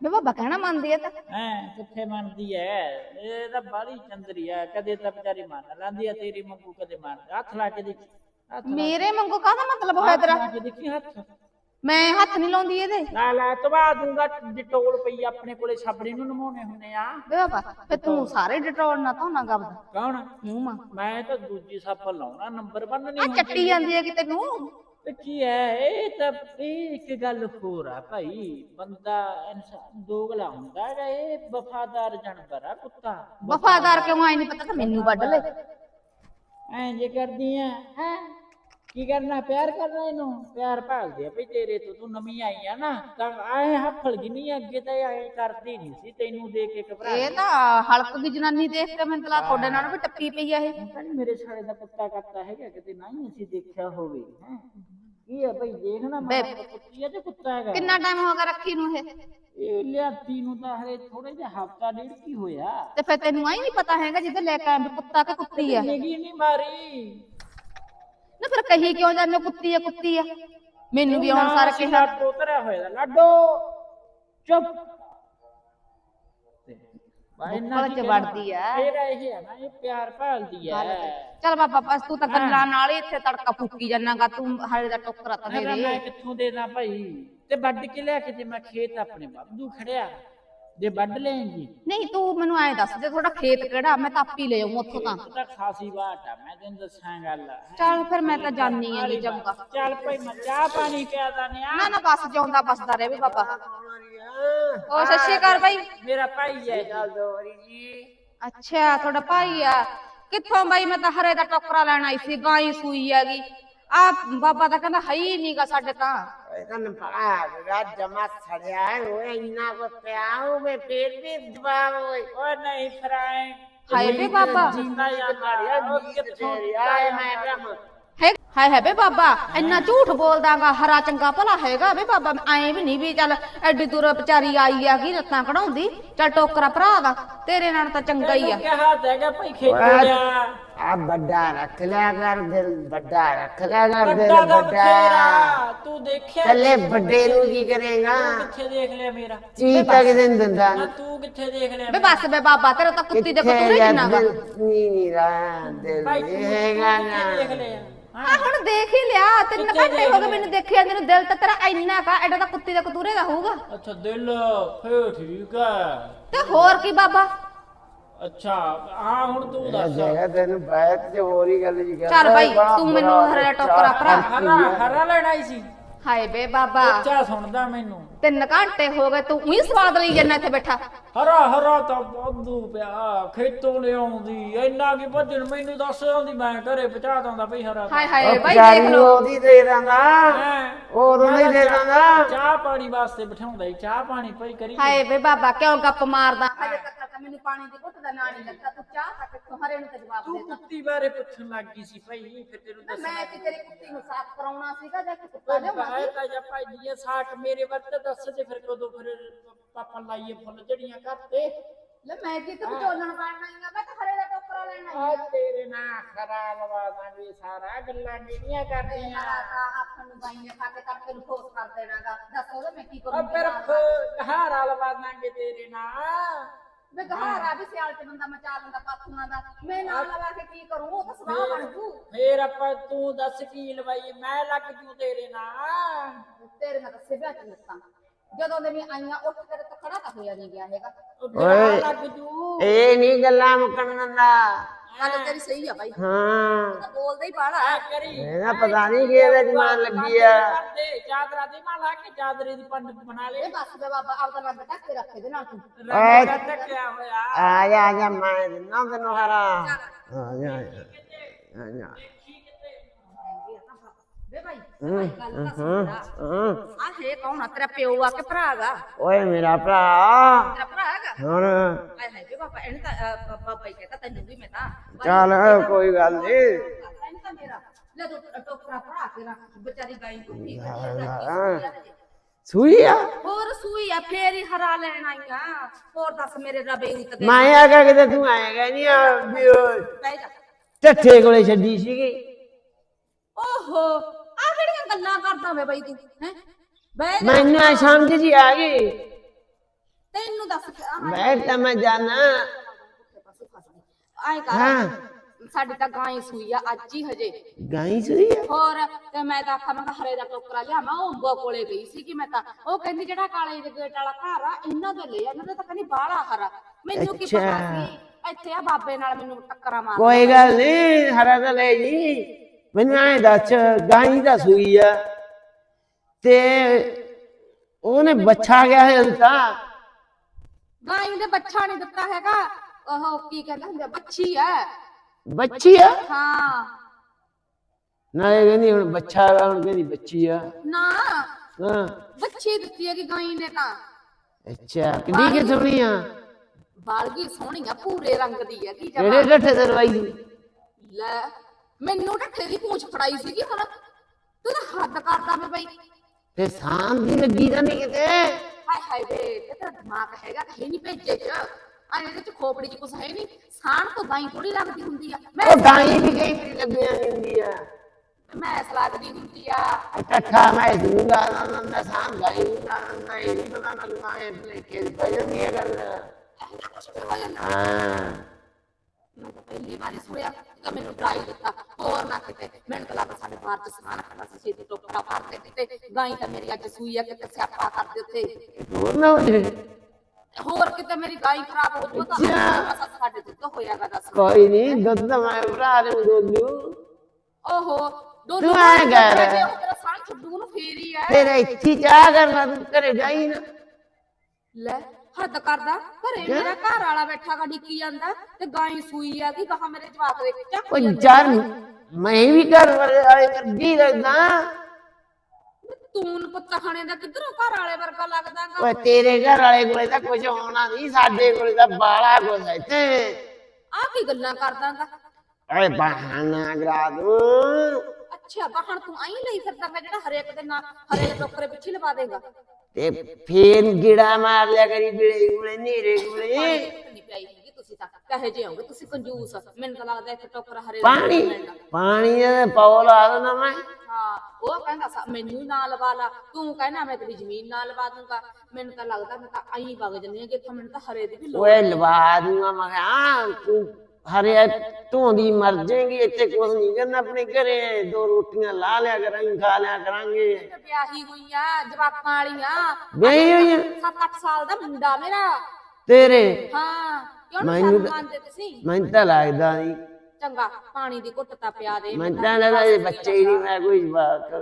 ਵੇ ਬਾਬਾ ਕਹਿਣਾ ਮੰਨਦੀ ਐ ਤਾਂ। ਹੈਂ ਕਿੱਥੇ ਮੰਨਦੀ ਐ? ਇਹ ਤਾਂ ਬਾਲੀ ਚੰਦਰੀ ਐ ਕਦੇ ਤਾਂ ਵਿਚਾਰੀ ਮੰਨ ਲੈਂਦੀ ਐ ਤੇਰੀ ਮੰਗੂ ਕਦੇ ਮੰਨ ਹੱਥ ਲਾ ਕੇ ਦੇਖੀ। ਹੱਥ ਲਾ- ਮੇਰੇ ਵਾਂਗੂ ਕਾਹਦਾ ਮਤਲਬ ਹੋਇਆ ਹੱਥ ਤੇਰਾ? ਲਾ ਕੇ ਦੇਖੀ ਹੱਥ। ਮੈਂ ਹੱਥ ਨਹੀਂ ਲਾਉਂਦੀ ਇਹਦੇ। ਲਾ ਲਾ ਤਵਾ ਦੂੰਗਾ ਡਿਟੋਲ ਪਈ ਆਪਣੇ ਕੋਲੇ ਸਾਬਣੇ ਨੂੰ ਨਮਾਉਣੇ ਹੁੰਦੇ ਆ। ਵੇ ਬਾਬਾ ਫੇ ਤੂੰ ਸਾਰੇ ਡਟੋਲ ਨਾ ਧੋਣਾ ਗੱਬਦਾ ਕੌਣ? ਮੂੰਹ ਮਾ। ਮੈਂ ਤਾਂ ਦੂਜੀ ਸਾਬਣ ਲਾਉਣਾ ਨੰਬਰ 1 ਆ ਨਹੀਂ ਚੱਟੀ ਜਾਂਦੀ ਹੈਗੀ ਤੈਨੂੰ ਤੇ ਕੀ ਹੈ ਇਹ ਤਾਂ ਇਹ ਇੱਕ ਗੱਲ ਹੋਰ ਆ ਭਾਈ ਬੰਦਾ ਇਨਸਾਨ ਦੋਗਲਾ ਹੁੰਦਾ ਹੈਗਾ ਇਹ ਵਫਾਦਾਰ ਜਾਨਵਰ ਆ ਕੁੱਤਾ। ਵਫਾਦਾਰ ਕਿਉਂ ਆਈ ਨਹੀਂ ਪਤਾ ਤਾਂ ਮੈਨੂੰ ਵੱਢ ਲੈ। ਐਂ ਜੇ ਕਰਦੀ ਆ ਹੈ? ਕੀ ਕਰਨਾ ਪਿਆਰ ਕਰਨਾ ਇਹਨੂੰ? ਪਿਆਰ ਭਾਲਦੇ ਆ ਭਈ ਤੇਰੇ ਤੋਂ ਤੂੰ ਨਵੀਂ ਆਈ ਆ ਨਾ ਤਾਂ ਐ ਹੱਫਲ ਨਹੀਂ ਅੱਗੇ ਤਾਂ ਐ ਕਰਦੀ ਨਹੀਂ ਸੀ ਤੈਨੂੰ ਦੇਖ ਕੇ ਘਬਰਾ ਇਹ ਤਾਂ ਹਲਕ ਦੀ ਜਨਾਨੀ ਦੇਖ ਕੇ ਮੈਨੂੰ ਤਲਾ ਤੁਹਾਡੇ ਨਾਲ ਵੀ ਟੱਪੀ ਪਈ ਆ ਇਹ। ਕਹਿੰਦੀ ਮੇਰੇ ਸਾਲੇ ਦਾ ਕੁੱਤਾ ਕਰਤਾ ਹੈਗਾ ਕਿਤੇ ਨਹੀਂ ਅਸੀਂ ਦੇਖਿਆ ਹੋਵੇ ਹੈ। ਕੀ ਹੈ ਭਈ ਦੇਖਣਾ ਮੈਂ ਕੁੱਤੀ ਹੈ ਤੇ ਕੁੱਤਾ ਹੈਗਾ। ਕਿੰਨਾ ਟਾਈਮ ਹੋ ਗਿਆ ਰੱਖੀ ਨੂੰ ਇਹ? ਇਹ ਲਿਆਤੀ ਨੂੰ ਤਾਂ ਹਰੇ ਥੋੜੇ ਜਿਹਾ ਹਫਤਾ ਡੇਢ ਕੀ ਹੋਇਆ। ਤੇ ਫਿਰ ਤੈਨੂੰ ਆਈ ਨਹੀਂ ਪਤਾ ਹੈਗਾ ਜਿੱਦ ਲੈ ਕੇ ਆਇਆ ਵੀ ਕੁੱਤਾ ਕਿ ਕੁੱਤੀ ਆ? ਨਿਗੀ ਨਹੀਂ ਮਾਰੀ। ਨਾ ਫਿਰ ਕਹੀ ਕਿਉਂ ਜਾਂਦੇ ਕੁੱਤੀ ਆ ਕੁੱਤੀ ਆ। ਮੈਨੂੰ ਵੀ ਆਉਣ ਸਾਰ ਕਿਹਾ। ਲਾਡੋ ਹੋਇਆ ਲਾਡੋ ਚੁੱਪ। ਮੁੱਖਲ ਚ ਵੜਦੀ ਆ। ਤੇਰਾ ਇਹ ਹੈ ਨਾ ਇਹ ਪਿਆਰ ਭਾਲਦੀ ਹੈ ਚੱਲ ਬਾਬਾ ਬਸ ਤੂੰ ਤਾਂ ਗੱਲਾਂ ਨਾਲ ਹੀ ਇੱਥੇ ਤੜਕਾ ਫੂਕੀ ਜਾਨਾਗਾ ਤੂੰ ਹਾਲੇ ਦਾ ਟੋਕਰਾ ਤਾਂ ਦੇ ਮੈਂ ਦੇ। ਮੈਂ ਕਿੱਥੋਂ ਦੇਣਾ ਭਾਈ? ਤੇ ਵੱਢ ਕੇ ਲਿਆ ਕੇ ਜੇ ਮੈਂ ਖੇਤ ਆਪਣੇ ਖੜਿਆ। ਜੇ ਵੱਢ ਲੈਂਗੀ ਨਹੀਂ ਤੂੰ ਮੈਨੂੰ ਐਂ ਦੱਸ ਦੇ ਤੁਹਾਡਾ ਖੇਤ ਕਿਹੜਾ ਮੈਂ ਤਾਂ ਆਪੀ ਲੈ ਆਉਂ ਉੱਥੋਂ ਤਾਂ। ਉਹ ਤਾਂ ਖਾਸੀ ਬਾਟ ਆ ਮੈਂ ਤੈਨੂੰ ਦੱਸਾਂ ਗੱਲ। ਚੱਲ ਫਿਰ ਮੈਂ ਤਾਂ ਜਾਣੀ ਆ ਜੀ ਚੰਗਾ ਚੱਲ ਭਾਈ ਮੈਂ ਚਾਹ ਪਾਣੀ ਪਿਆ ਦਾਨੇ ਆ ਨਾ ਨਾ ਬਸ ਜਿਉਂਦਾ ਬਸਦਾ ਰਹੇ ਵੀ ਬਾਬਾ। ਉਹ ਸਤਿ ਸ਼੍ਰੀ ਅਕਾਲ ਬਾਈ ਮੇਰਾ ਭਾਈ ਹੈ ਅੱਛਾ ਤੁਹਾਡਾ ਭਾਈ ਆ। ਕਿੱਥੋਂ ਬਾਈ? ਮੈਂ ਤਾਂ ਹਰੇ ਦਾ ਟੋਕਰਾ ਲੈਣ ਆਈ ਸੀ ਗਾਂ ਹੀ ਸੂਈ ਹੈਗੀ। ਆ ਬਾਬਾ ਤਾਂ ਕਹਿੰਦਾ ਹੈ ਹੀ ਨਹੀਂਗਾ ਸਾਡੇ ਤਾਂ। ਇਹਨ ਭਾਗਾ ਜਮਾ ਸੜਿਆ ਹੈ ਉਹ ਇੰਨਾ ਕੋ ਪਿਆਉ ਮੈਂ ਫੇਰ ਵੀ ਦਬਾਵ ਹੋਏ। ਓ ਨਹੀਂ ਫਰਾਏ। ਹਾਏ ਵੇ ਬਾਬਾ। ਜਿੰਦਾ ਯਾਰ ਉਹ ਕਿੱਥੋਂ ਆਏ ਮੈਂ ਰਮ ਹੈ ਹਾਏ ਹੈ ਵੇ ਬਾਬਾ ਇੰਨਾ ਝੂਠ ਬੋਲਦਾਗਾ ਹਰਾ ਚੰਗਾ ਭਲਾ ਹੈਗਾ ਵੇ ਬਾਬਾ ਐਂ ਵੀ ਨਹੀਂ ਵੀ ਚੱਲ ਐਡੀ ਦੂਰ ਵਿਚਾਰੀ ਆਈ ਆਗੀ ਰੱਤਾਂ ਕਢਾਉਂਦੀ? ਚੱਲ ਟੋਕਰਾ ਭਰਾ ਦਾ ਤੇਰੇ ਨਾਲ ਤਾਂ ਚੰਗਾ ਹੀ ਆ। ਕਿਹਾ ਹੈਗਾ ਭਾਈ ਖੇਤੋਂ ਲਿਆ ਆ ਵੱਡਾ ਰੱਖ ਲਿਆ ਕਰ ਦਿਲ ਵੱਡਾ ਰੱਖ ਲਿਆ ਕਰ ਦਿਲ ਵੱਡਾ ਦਾ ਵੱਡਾ। ਬਥੇਰਾ ਤੂੰ ਦੇਖਿਆ ਕੱਲੇ ਵੱਡੇ ਨੂੰ ਕੀ ਕਰੇਗਾ? ਕਿੱਥੇ ਦੇਖ ਲਿਆ ਮੇਰਾ? ਚੀਜ਼ ਤੱਕ ਦਿਨ ਦਿੰਦਾ। ਨਾ ਤੂੰ ਕਿੱਥੇ ਦੇਖ ਲਿਆ ਵੇ ਬਸ ਵੇ ਬਾਬਾ ਤੇਰਾ ਤਾਂ ਕੁੱਤੀ ਦੇ ਕਿੱਥੇ ਕਤੂਰੇ ਯਾਰ ਜਿੰਨਾ ਦਿਲ? ਨਹੀਂ ਨਹੀਂ ਰਹਾ ਦਿਲ ਭਾਈ ਤੂੰ ਨਹੀਂ ਹੈਗਾ ਕਿੱਥੇ ਦੇਖ ਨਾ ਲਿਆ ਆ ਹੁਣ ਦੇਖ ਹੀ ਲਿਆ ਤਿੰਨ ਕਿੱਥੇ ਘੰਟੇ ਦੇਖ ਹੋ ਗਏ? ਮੈਨੂੰ ਦੇਖਿਆ ਨੂੰ ਦਿਲ ਤਾਂ ਤੇਰਾ ਇੰਨਾ ਕਾ ਐਡਾ ਤਾਂ ਕੁੱਤੀ ਦੇ ਕਤੂਰੇ ਦਾ ਹੋਊਗਾ। ਅੱਛਾ ਦਿਲ ਫੇਰ ਠੀਕ ਹੈ ਤੇ ਹੋਰ ਕੀ ਬਾਬਾ? ਅੱਛਾ ਹਾਂ ਹੁਣ ਤੂੰ ਦੱਸ। ਜਗਾ ਤੈਨੂੰ ਬਾਤ ਚ ਹੋਰ ਹੀ ਗੱਲ ਜੀ ਕਰ ਚੱਲ ਬਾਈ, ਤੂੰ ਮੈਨੂੰ ਹਰਾ ਟੋਕਰਾ ਭਰਾ। ਹਰਾ ਹਰਾ ਲੈਣਾ ਸੀ। ਹਾਏ ਵੇ ਬਾਬਾ। ਉੱਚਾ ਸੁਣਦਾ ਮੈਨੂੰ। ਤਿੰਨ ਘੰਟੇ ਹੋ ਗਏ ਤੂੰ ਉਹੀ ਸਵਾਦ ਲਈ ਜੰਨਾ ਇੱਥੇ ਬੈਠਾ। ਹਰਾ ਹਰਾ ਤਾਂ ਵਾਧੂ ਪਿਆ ਖੇਤੋਂ ਲਿਆਉਂਦੀ ਇੰਨਾ ਕੀ ਭੱਜਣ ਮੈਨੂੰ ਦੱਸ ਆਉਂਦੀ ਮੈਂ ਘਰੇ ਪਹੁੰਚਾ ਦਿੰਦਾ ਭਈ ਹਰਾ ਹਾਏ ਹਾਏ ਬਾਈ ਦੇਖ ਲੋ ਉਹਦੀ ਦੇ ਦਾਂਗਾ। ਹੈਂ। ਉਦੋਂ ਨਹੀਂ ਦੇ ਦਾਂਗਾ। ਚਾਹ ਪਾਣੀ ਵਾਸਤੇ ਬਿਠਾਉਂਦਾ ਈ ਚਾਹ ਪਾਣੀ ਭਈ ਕਰੀ ਹਾਏ ਵੇ ਬਾਬਾ ਕਿਉਂ ਗੱਪ ਮਾਰਦਾ? ਹਜੇ ਤੱਕ ਤਾਂ ਮੈਨੂੰ ਪਾਣੀ ਦੀ ਘੁੱਟ ਦਾ ਨਾਂ ਨਹੀਂ ਲੱਗਾ ਤੂੰ ਚਾਹ ਤੱਕ ਕਿੱਥੋਂ ਹਰੇ ਨੂੰ ਤੇ ਜਵਾਬ ਤੂੰ ਦੇਤਾ? ਕੁੱਤੀ ਬਾਰੇ ਪੁੱਛਣ ਲੱਗ ਗਈ ਸੀ ਭਈ ਫਿਰ ਤੈਨੂੰ ਮੈਂ ਦੱਸਣਾ। ਤੇ ਤੇਰੀ ਕੁੱਤੀ ਨੂੰ ਸਾਫ਼ ਕਰਾਉਣਾ ਸੀਗਾ ਜਾਂ ਕਿ ਕੁੱਤਾ ਲਿਆਉਣਾ ਬਾਹਰ ਤਾਂ ਜਾ ਭਾਈ ਜੀ ਸਾਕ ਮੇਰੇ ਵੱਤ ਦੱਸ ਤੇ ਫਿਰ ਕਦੋਂ ਫਿਰ ਪਾਪਾ ਲਾਈਏ ਫੁੱਲ ਜੜੀਆਂ ਕਰਤੇ ਲੈ ਮੈਂ ਕੀ ਤੂੰ ਚੋਲਣ ਬਣਨਾ ਹੀਗਾ ਮੈਂ ਤਾਂ ਹਰੇ ਦਾ ਟੋਕਰਾ ਲੈਣਾ ਆ। ਤੇਰੇ ਨਾਲ ਖਰਾ ਲਵਾ ਦਾਂਗੇ ਸਾਰਾ ਗੱਲਾਂ ਜਿਹੜੀਆਂ ਕਰਦੀਆਂ ਤਾਂ ਆਖਣ ਨੂੰ ਬਾਈ ਨੇ ਖਾ ਕੇ ਨੂੰ ਠੋਸ ਕਰ ਦੇਣਾਗਾ। ਦੱਸ ਉਹਦਾ ਮੈਂ ਕੀ ਆ ਕਰੂੰ ਫਿਰ ਘਹਾਰਾ ਲਵਾ ਦਾਂਗੇ ਤੇਰੇ ਨਾਲ। ਵੇ ਗਹਾਰਾ ਵੀ ਸਿਆਲ ਚ ਬੰਦਾ ਮਚਾ ਲੈਂਦਾ ਪਾਥੂਆਂ ਦਾ। ਮੈਂ ਨਾਲ ਲਵਾ ਕੇ ਕੀ ਕਰੂੰ? ਉਹ ਤਾਂ ਸਵਾਹ ਬਣ ਜੂ। ਫੇਰ ਆਪਾਂ ਤੂੰ ਦੱਸ ਕੀ ਲਵਾਈ ਮੈਂ ਲੱਗ ਜੂ ਤੇਰੇ ਨਾਲ। ਤੇਰੇ ਨਾਲ ਤਾਂ ਸਿਵਿਆ ਚ ਲੱਤਾਂ। ਜਦੋਂ ਦੇ ਵੀ ਆਈਆਂ ਉੱਠ ਕੇ ਤਾਂ ਖੜਾ ਤਾਂ ਹੋਇਆ ਨਹੀਂ ਗਿਆ ਹੈਗਾ। ਫਿਰ ਲੱਗ ਜੂ। ਇਹ ਨਹੀਂ ਗੱਲਾਂ ਮੁਕਣ ਦਿੰਦਾ। ਗੱਲ ਤੇਰੀ ਸਹੀ ਆ ਬਾਈ। ਹਾਂ। ਤਾਂ ਬੋਲਦਾ ਹੀ ਕਰੀ ਇਹਦਾ ਪਤਾ ਨਹੀਂ ਕੀ ਇਹਦੇ ਦਿਮਾਗ ਲੱਗੀ ਆ। ਚਾਦਰਾ ਦੀ। ਮਾਂ ਲਾ ਕੇ ਚਾਦਰੇ ਦੀ ਪੰਡ ਬਣਾ ਲੈ। ਇਹ ਬਸ ਵੇ ਬਾਬਾ ਆਪਦਾ ਰੰਗ ਢੱਕ ਕੇ ਰੱਖੇ ਦੇ ਨਾਲ ਤੂੰ। ਦਾ ਟਕਿਆ ਹੋਇਆ। ਆ ਜਾ ਆ ਜਾ ਮੈਂ ਦਿੰਦਾ ਤੈਨੂੰ ਹਰਾ। ਆ ਜਾ, ਆ ਜਾ। ਵੇ ਬਾਈ ਹੂੰ, ਗੱਲ ਤਾਂ ਸੁਣਦਾ ਹੂੰ। ਆ ਹੈ ਕੌਣ ਆ? ਤੇਰਾ ਪਿਓ ਆ ਕਿ ਭਰਾ ਹੈਗਾ ਓਏ ਮੇਰਾ ਭਰਾ। ਤੇਰਾ ਭਰਾ ਹੈਗਾ? ਹੁਣ ਹਾਏ ਹਾਏ ਵੇ ਬਾਬਾ ਇਹਨੇ ਤਾਂ ਅਹ, ਬਾਬਾ ਹੀ ਕਹਤਾ ਤੈਨੂੰ ਵੀ ਮੈਂ ਤਾਂ। ਚੱਲ ਕੋਈ ਗੱਲ ਨਹੀਂ। ਇਹਨੇ ਤਾਂ ਮੇਰਾ। ਲੈ ਤੂੰ ਟੋਕਰਾ ਭਰਾ ਰੱਖ ਵਿਚਾਰੀ ਗਾਈ ਕੁੱਤੀ ਹਾਂ। ਸੂਈ ਆ ਹੋਰ ਸੂਈ ਆ ਫੇਰ ਹੀ ਹਰਾ ਲੈਣ ਆਈਆਂ। ਹੋਰ ਦੱਸ ਮੇਰੇ ਰਬੇ ਉਤ ਦੇ ਮੈਂ ਆ ਕੇ ਕਿਤੇ ਤੂੰ ਆਏਗਾ ਨਹੀਂ ਆ ਵੀ ਉਹ ਬਹਿ ਜਾ। ਟੱਠੇ ਕੋਲੇ ਛੱਡੀ ਸੀਗੀ। ਓਹੋ ਆ ਕਿਹੜੀਆਂ ਗੱਲਾਂ ਕਰਦਾ ਵੇ ਬਈ ਤੂੰ ਹੈ? ਬਹਿ ਜਾ। ਮੈਨੂੰ ਆ ਸਮਝ ਜੀ ਆ ਗਈ। ਤੈਨੂੰ ਦੱਸ ਕੇ ਆਹ ਬੈਠ ਤਾਂ ਮੈਂ ਜਾਣਾ ਆਏ ਕਰ ਹਾਂ। ਸਾਡੀ ਤਾਂ ਗਾਂ ਸੂਈ ਆ ਅੱਜ ਹੀ ਹਜੇ। ਗਾਈ ਸੂਈ ਆ? ਹੋਰ ਤੇ ਮੈਂ ਤਾਂ ਆਖਾਂ ਮੈਂ ਕਿਹਾ ਹਰੇ ਦਾ ਟੋਕਰਾ ਲਿਆ ਮੈਂ ਉਹ ਅੰਬੋ ਕੋਲੇ ਗਈ ਸੀ ਕਿ ਮੈਂ ਤਾਂ। ਉਹ ਕਹਿੰਦੀ ਜਿਹੜਾ ਕਾਲੇ ਦੇ ਗੇਟ ਵਾਲਾ ਘਰ ਆ ਇਹਨਾਂ ਦੇ ਲੈ ਆ ਇਹਨਾਂ ਦੇ ਤਾਂ ਕਹਿੰਦੀ ਬਾਹਲਾ ਹਰਾ। ਮੈਨੂੰ ਕੀ ਪਤਾ ਅੱਛਾ। ਸੀ ਇੱਥੇ ਆ ਬਾਬੇ ਨਾਲ ਮੈਨੂੰ ਟੱਕਰਾਂ ਮਾਰ ਕੋਈ ਗੱਲ ਨਹੀਂ ਹਰਾ ਤਾਂ ਲੈ ਜੀ। ਮੈਨੂੰ ਐ ਦੱਸ ਗਾਈ ਦਾ ਸੂਈ ਆ। ਤੇ ਉਹਨੇ ਬੱਚਾ ਗਿਆ ਹੈ ਤਾਂ। ਗਾਂ ਦੇ ਬੱਚਾ ਨਹੀਂ ਦਿੱਤਾ ਹੈਗਾ। ਉਹ ਕੀ ਕਹਿੰਦੇ ਹੁੰਦੇ ਬੱਚੀ ਆ। ਬੱਚੀ ਆ? ਹਾਂ। ਨਾਲੇ ਕਹਿੰਦੀ ਹੁਣ ਬੱਚਾ ਆ ਹੁਣ ਕਹਿੰਦੀ ਬੱਚੀ ਆ। ਨਾ। ਹਾਂ। ਬੱਚੀ ਦਿੱਤੀ ਹੈਗੀ ਗਾਂ ਨੇ ਤਾਂ। ਅੱਛਾ ਕਿੱਡੀ ਕਿ ਸੋਹਣੀ ਆ। ਬਾਲਗੀ ਸੋਹਣੀ ਆ ਪੂਰੇ ਰੰਗ ਦੀ ਹੈਗੀ ਕਿਹੜੇ ਜਮਾ ਢੱਠੇ ਦਰਵਾਈ ਲੈ। ਮੈਨੂੰ ਢੱਠੇ ਦੀ ਪੂੰਛ ਫੜਾਈ ਸੀਗੀ ਹੁਣ। ਤੂੰ ਤਾਂ ਹੱਦ ਕਰਦਾ ਮੈਂ ਬਈ। ਤੇ ਸਾਂ ਦੀ ਲੱਗੀ ਤਾਂ ਨਹੀਂ ਕਿਤੇ। ਹਾਏ ਹਾਏ ਵੇ ਇਹ ਤਾਂ ਦਿਮਾਗ ਹੈਗਾ ਹੈ ਨਹੀਂ ਭੇਜੇ ਚ। ਆ ਇਹਦੇ ਚ ਖੋਪੜੀ ਚ ਕੁਛ ਹੈ ਨਹੀਂ। ਸਾਣ ਤੋਂ ਗਾਈ ਥੋੜੀ ਲੱਗਦੀ ਹੁੰਦੀ ਆ। ਮੈਂ ਉਹ ਗਾਈ ਵੀ ਕਈ ਵਾਰੀ ਲੱਗਿਆ ਨਹੀਂ ਹੁੰਦੀ ਆ ਮੈਂ ਲੱਗਦੀ ਹੁੰਦੀ ਆ। ਟੱਠਾ ਮੈਂ ਦੂੰਗਾ ਨਾ ਨਾ ਸਾਂ ਗਾਈ ਨਾ ਨਾ ਇਹ ਨਹੀਂ ਪਤਾ ਲੱਗਦਾ ਹੈ ਕਿ ਬਜਨ ਨਹੀਂ ਗੱਲ। ਹਾਂ। ਮੈਂ ਤਾਂ ਪਹਿਲੀ ਵਾਰੀ ਸੁਣਿਆ। ਤਾਂ ਮੈਨੂੰ ਡਰਾਈ ਦਿੱਤਾ ਹੋਰ ਨਾ ਕਿਤੇ ਮੈਨੂੰ ਤਾਂ ਲੱਗਦਾ ਸਾਡੇ ਬਾਹਰ ਚ ਸਮਾਨ ਖੜਾ ਸੀ ਛੇਤੀ ਟੋਕਰਾ ਭਰਦੇ ਦਿੱਤੇ ਗਾਈ ਤਾਂ ਮੇਰੀ ਅੱਜ ਸੂਈ ਆ ਕਿਤੇ ਸਿਆਪਾ ਕਰਦੇ ਉੱਤੇ ਹੋਰ ਨਾ ਹੋ ਜਾਏ ਹੋਰ ਕਿਤੇ ਮੇਰੀ ਗਾਈ ਖਰਾਬ ਹੋ ਜੂ ਤਾਂ ਮਸਾ ਸਾਡੇ ਦੁੱਧ ਹੋਇਆਗਾ ਦੱਸ ਕੋਈ ਨਹੀਂ ਦੁੱਧ ਤਾਂ ਮੈਂ ਭਰਾ ਨੂੰ ਦੋਲੂ ਓਹੋ ਦੋ ਤੂੰ ਐਂ ਕਰ। ਤੇਰਾ ਸਾਂ ਛੱਡੂ ਨੂੰ ਫੇਰ ਹੀ ਐ ਫਿਰ ਇੱਥੇ ਚਾਹ ਕਰਨਾ ਤੂੰ ਘਰੇ ਜਾਈ ਨਾ ਲੈ ਹੱਦ ਕਰਦਾ। ਘਰੇ ਮੇਰਾ ਘਰ ਵਾਲਾ ਬੈਠਾ ਗਾ ਡਿੱਕੀ ਜਾਂਦਾ ਤੇ ਗਾਈ ਸੂਈ ਆ ਕਿ ਕਹਾ ਮੇਰੇ ਜਵਾਕ ਦੇ ਚੱਕ ਉਹ ਚਾਰ ਮੈਂ ਵੀ ਘਰ ਵਾਲੇ ਕਰਦੀ ਰਹਿੰਦਾ ਤੂੰ ਪੁੱਤ ਖਾਣੇ ਦਾ ਕਿੱਧਰੋਂ ਘਰ ਵਾਲੇ ਵਰਗਾ ਲੱਗਦਾਗਾ ਓਏ ਤੇਰੇ ਘਰ ਵਾਲੇ ਕੋਲੇ ਤਾਂ ਕੁਝ ਹੋਣਾ ਨਹੀਂ ਸਾਡੇ ਕੋਲੇ ਤਾਂ ਬਾਲਾ ਕੁਝ ਹੈ ਇੱਥੇ। ਆ ਕੀ ਗੱਲਾਂ ਕਰਦਾਗਾ ਓਏ ਬਹਾਨਾ ਕਰਾ ਦੂੰ। ਅੱਛਾ ਬਾਹਣ ਤੂੰ ਆਈ ਲਈ ਫਿਰਦਾਗਾ ਜਿਹੜਾ ਹਰੇਕ ਦੇ ਨਾਲ ਹਰੇਕ ਟੋਕਰੇ ਪਿੱਛੇ ਲਵਾ ਦੇਗਾ। ਤੇ ਫੇਰ ਗਿੜਾ ਮਾਰ ਲਿਆ ਕਰੀ ਬਿਲੇ ਗੁਲੇ ਨੀਰੇ ਗੁਲੇ। ਨਹੀਂ ਪਿਆਈ ਹੈਗੀ ਤੁਸੀਂ ਤਾਂ? ਕਹੇ ਜੇ ਹੋਗੇ ਤੁਸੀਂ ਕੰਜੂਸ ਮੈਨੂੰ ਤਾਂ ਲੱਗਦਾ ਇੱਕ ਟੋਕਰਾ ਹਰੇ ਪਾਣੀ। ਪਾਣੀ ਦੇ ਪੌ ਲਾ ਦੇਣਾ ਮੈਂ। ਹਾਂ ਉਹ ਕਹਿੰਦਾ ਸਾ- ਮੈਨੂੰ ਨਾ ਲਵਾ ਲਾ। ਤੂੰ ਕਹਿੰਦਾ ਮੈਂ ਤੇਰੀ ਜ਼ਮੀਨ ਨਾ ਲਵਾ ਦੂੰਗਾ। ਮੈਨੂੰ ਤਾਂ ਲੱਗਦਾ ਮੈਂ ਤਾਂ ਆਈ ਵਗ ਜੰਨੀ ਆ ਕਿ ਇੱਥੋਂ ਮੈਨੂੰ ਤਾਂ ਹਰੇ ਦੀ ਵੀ ਲੋੜ ਓਏ ਲਵਾ ਦੂੰਗਾ ਮੈਂ ਹਾਂ, ਤੂੰ ਹਰੇ ਧੋਂਦੀ ਮਰ ਜਾਏਗੀ ਇੱਥੇ ਕੁਝ ਨਹੀਂ ਕਰਨਾ ਆਪਣੇ ਘਰੇ। ਦੋ ਰੋਟੀਆਂ ਲਾ ਲਿਆ ਕਰਾਂਗੇ ਖਾ ਲਿਆ ਕਰਾਂਗੇ। ਤੇ ਵਿਆਹੀ ਹੋਈ ਆ ਜਵਾਕਾਂ ਵਾਲੀਆਂ। ਵਿਆਹੀ ਹੋਈ ਆ 7-8 ਸਾਲ ਦਾ ਮੁੰਡਾ ਮੇਰਾ। ਤੇਰੇ? ਹਾਂ ਕਿਉਂ ਮੈਨੂੰ ਮੰਨਦੇ ਤੁਸੀਂ? ਮੈਨੂੰ ਤਾਂ ਲੱਗਦਾ ਨਹੀਂ। ਚੰਗਾ ਪਾਣੀ ਦੀ ਘੁੱਟ ਤਾਂ ਪਿਆ ਦੇ ਮੈਨੂੰ ਤਾਂ ਲੱਗਦਾ ਇਹ ਬੱਚੇ ਹੀ ਨਹੀਂ ਮੈਂ ਕੋਈ ਜਵਾਕ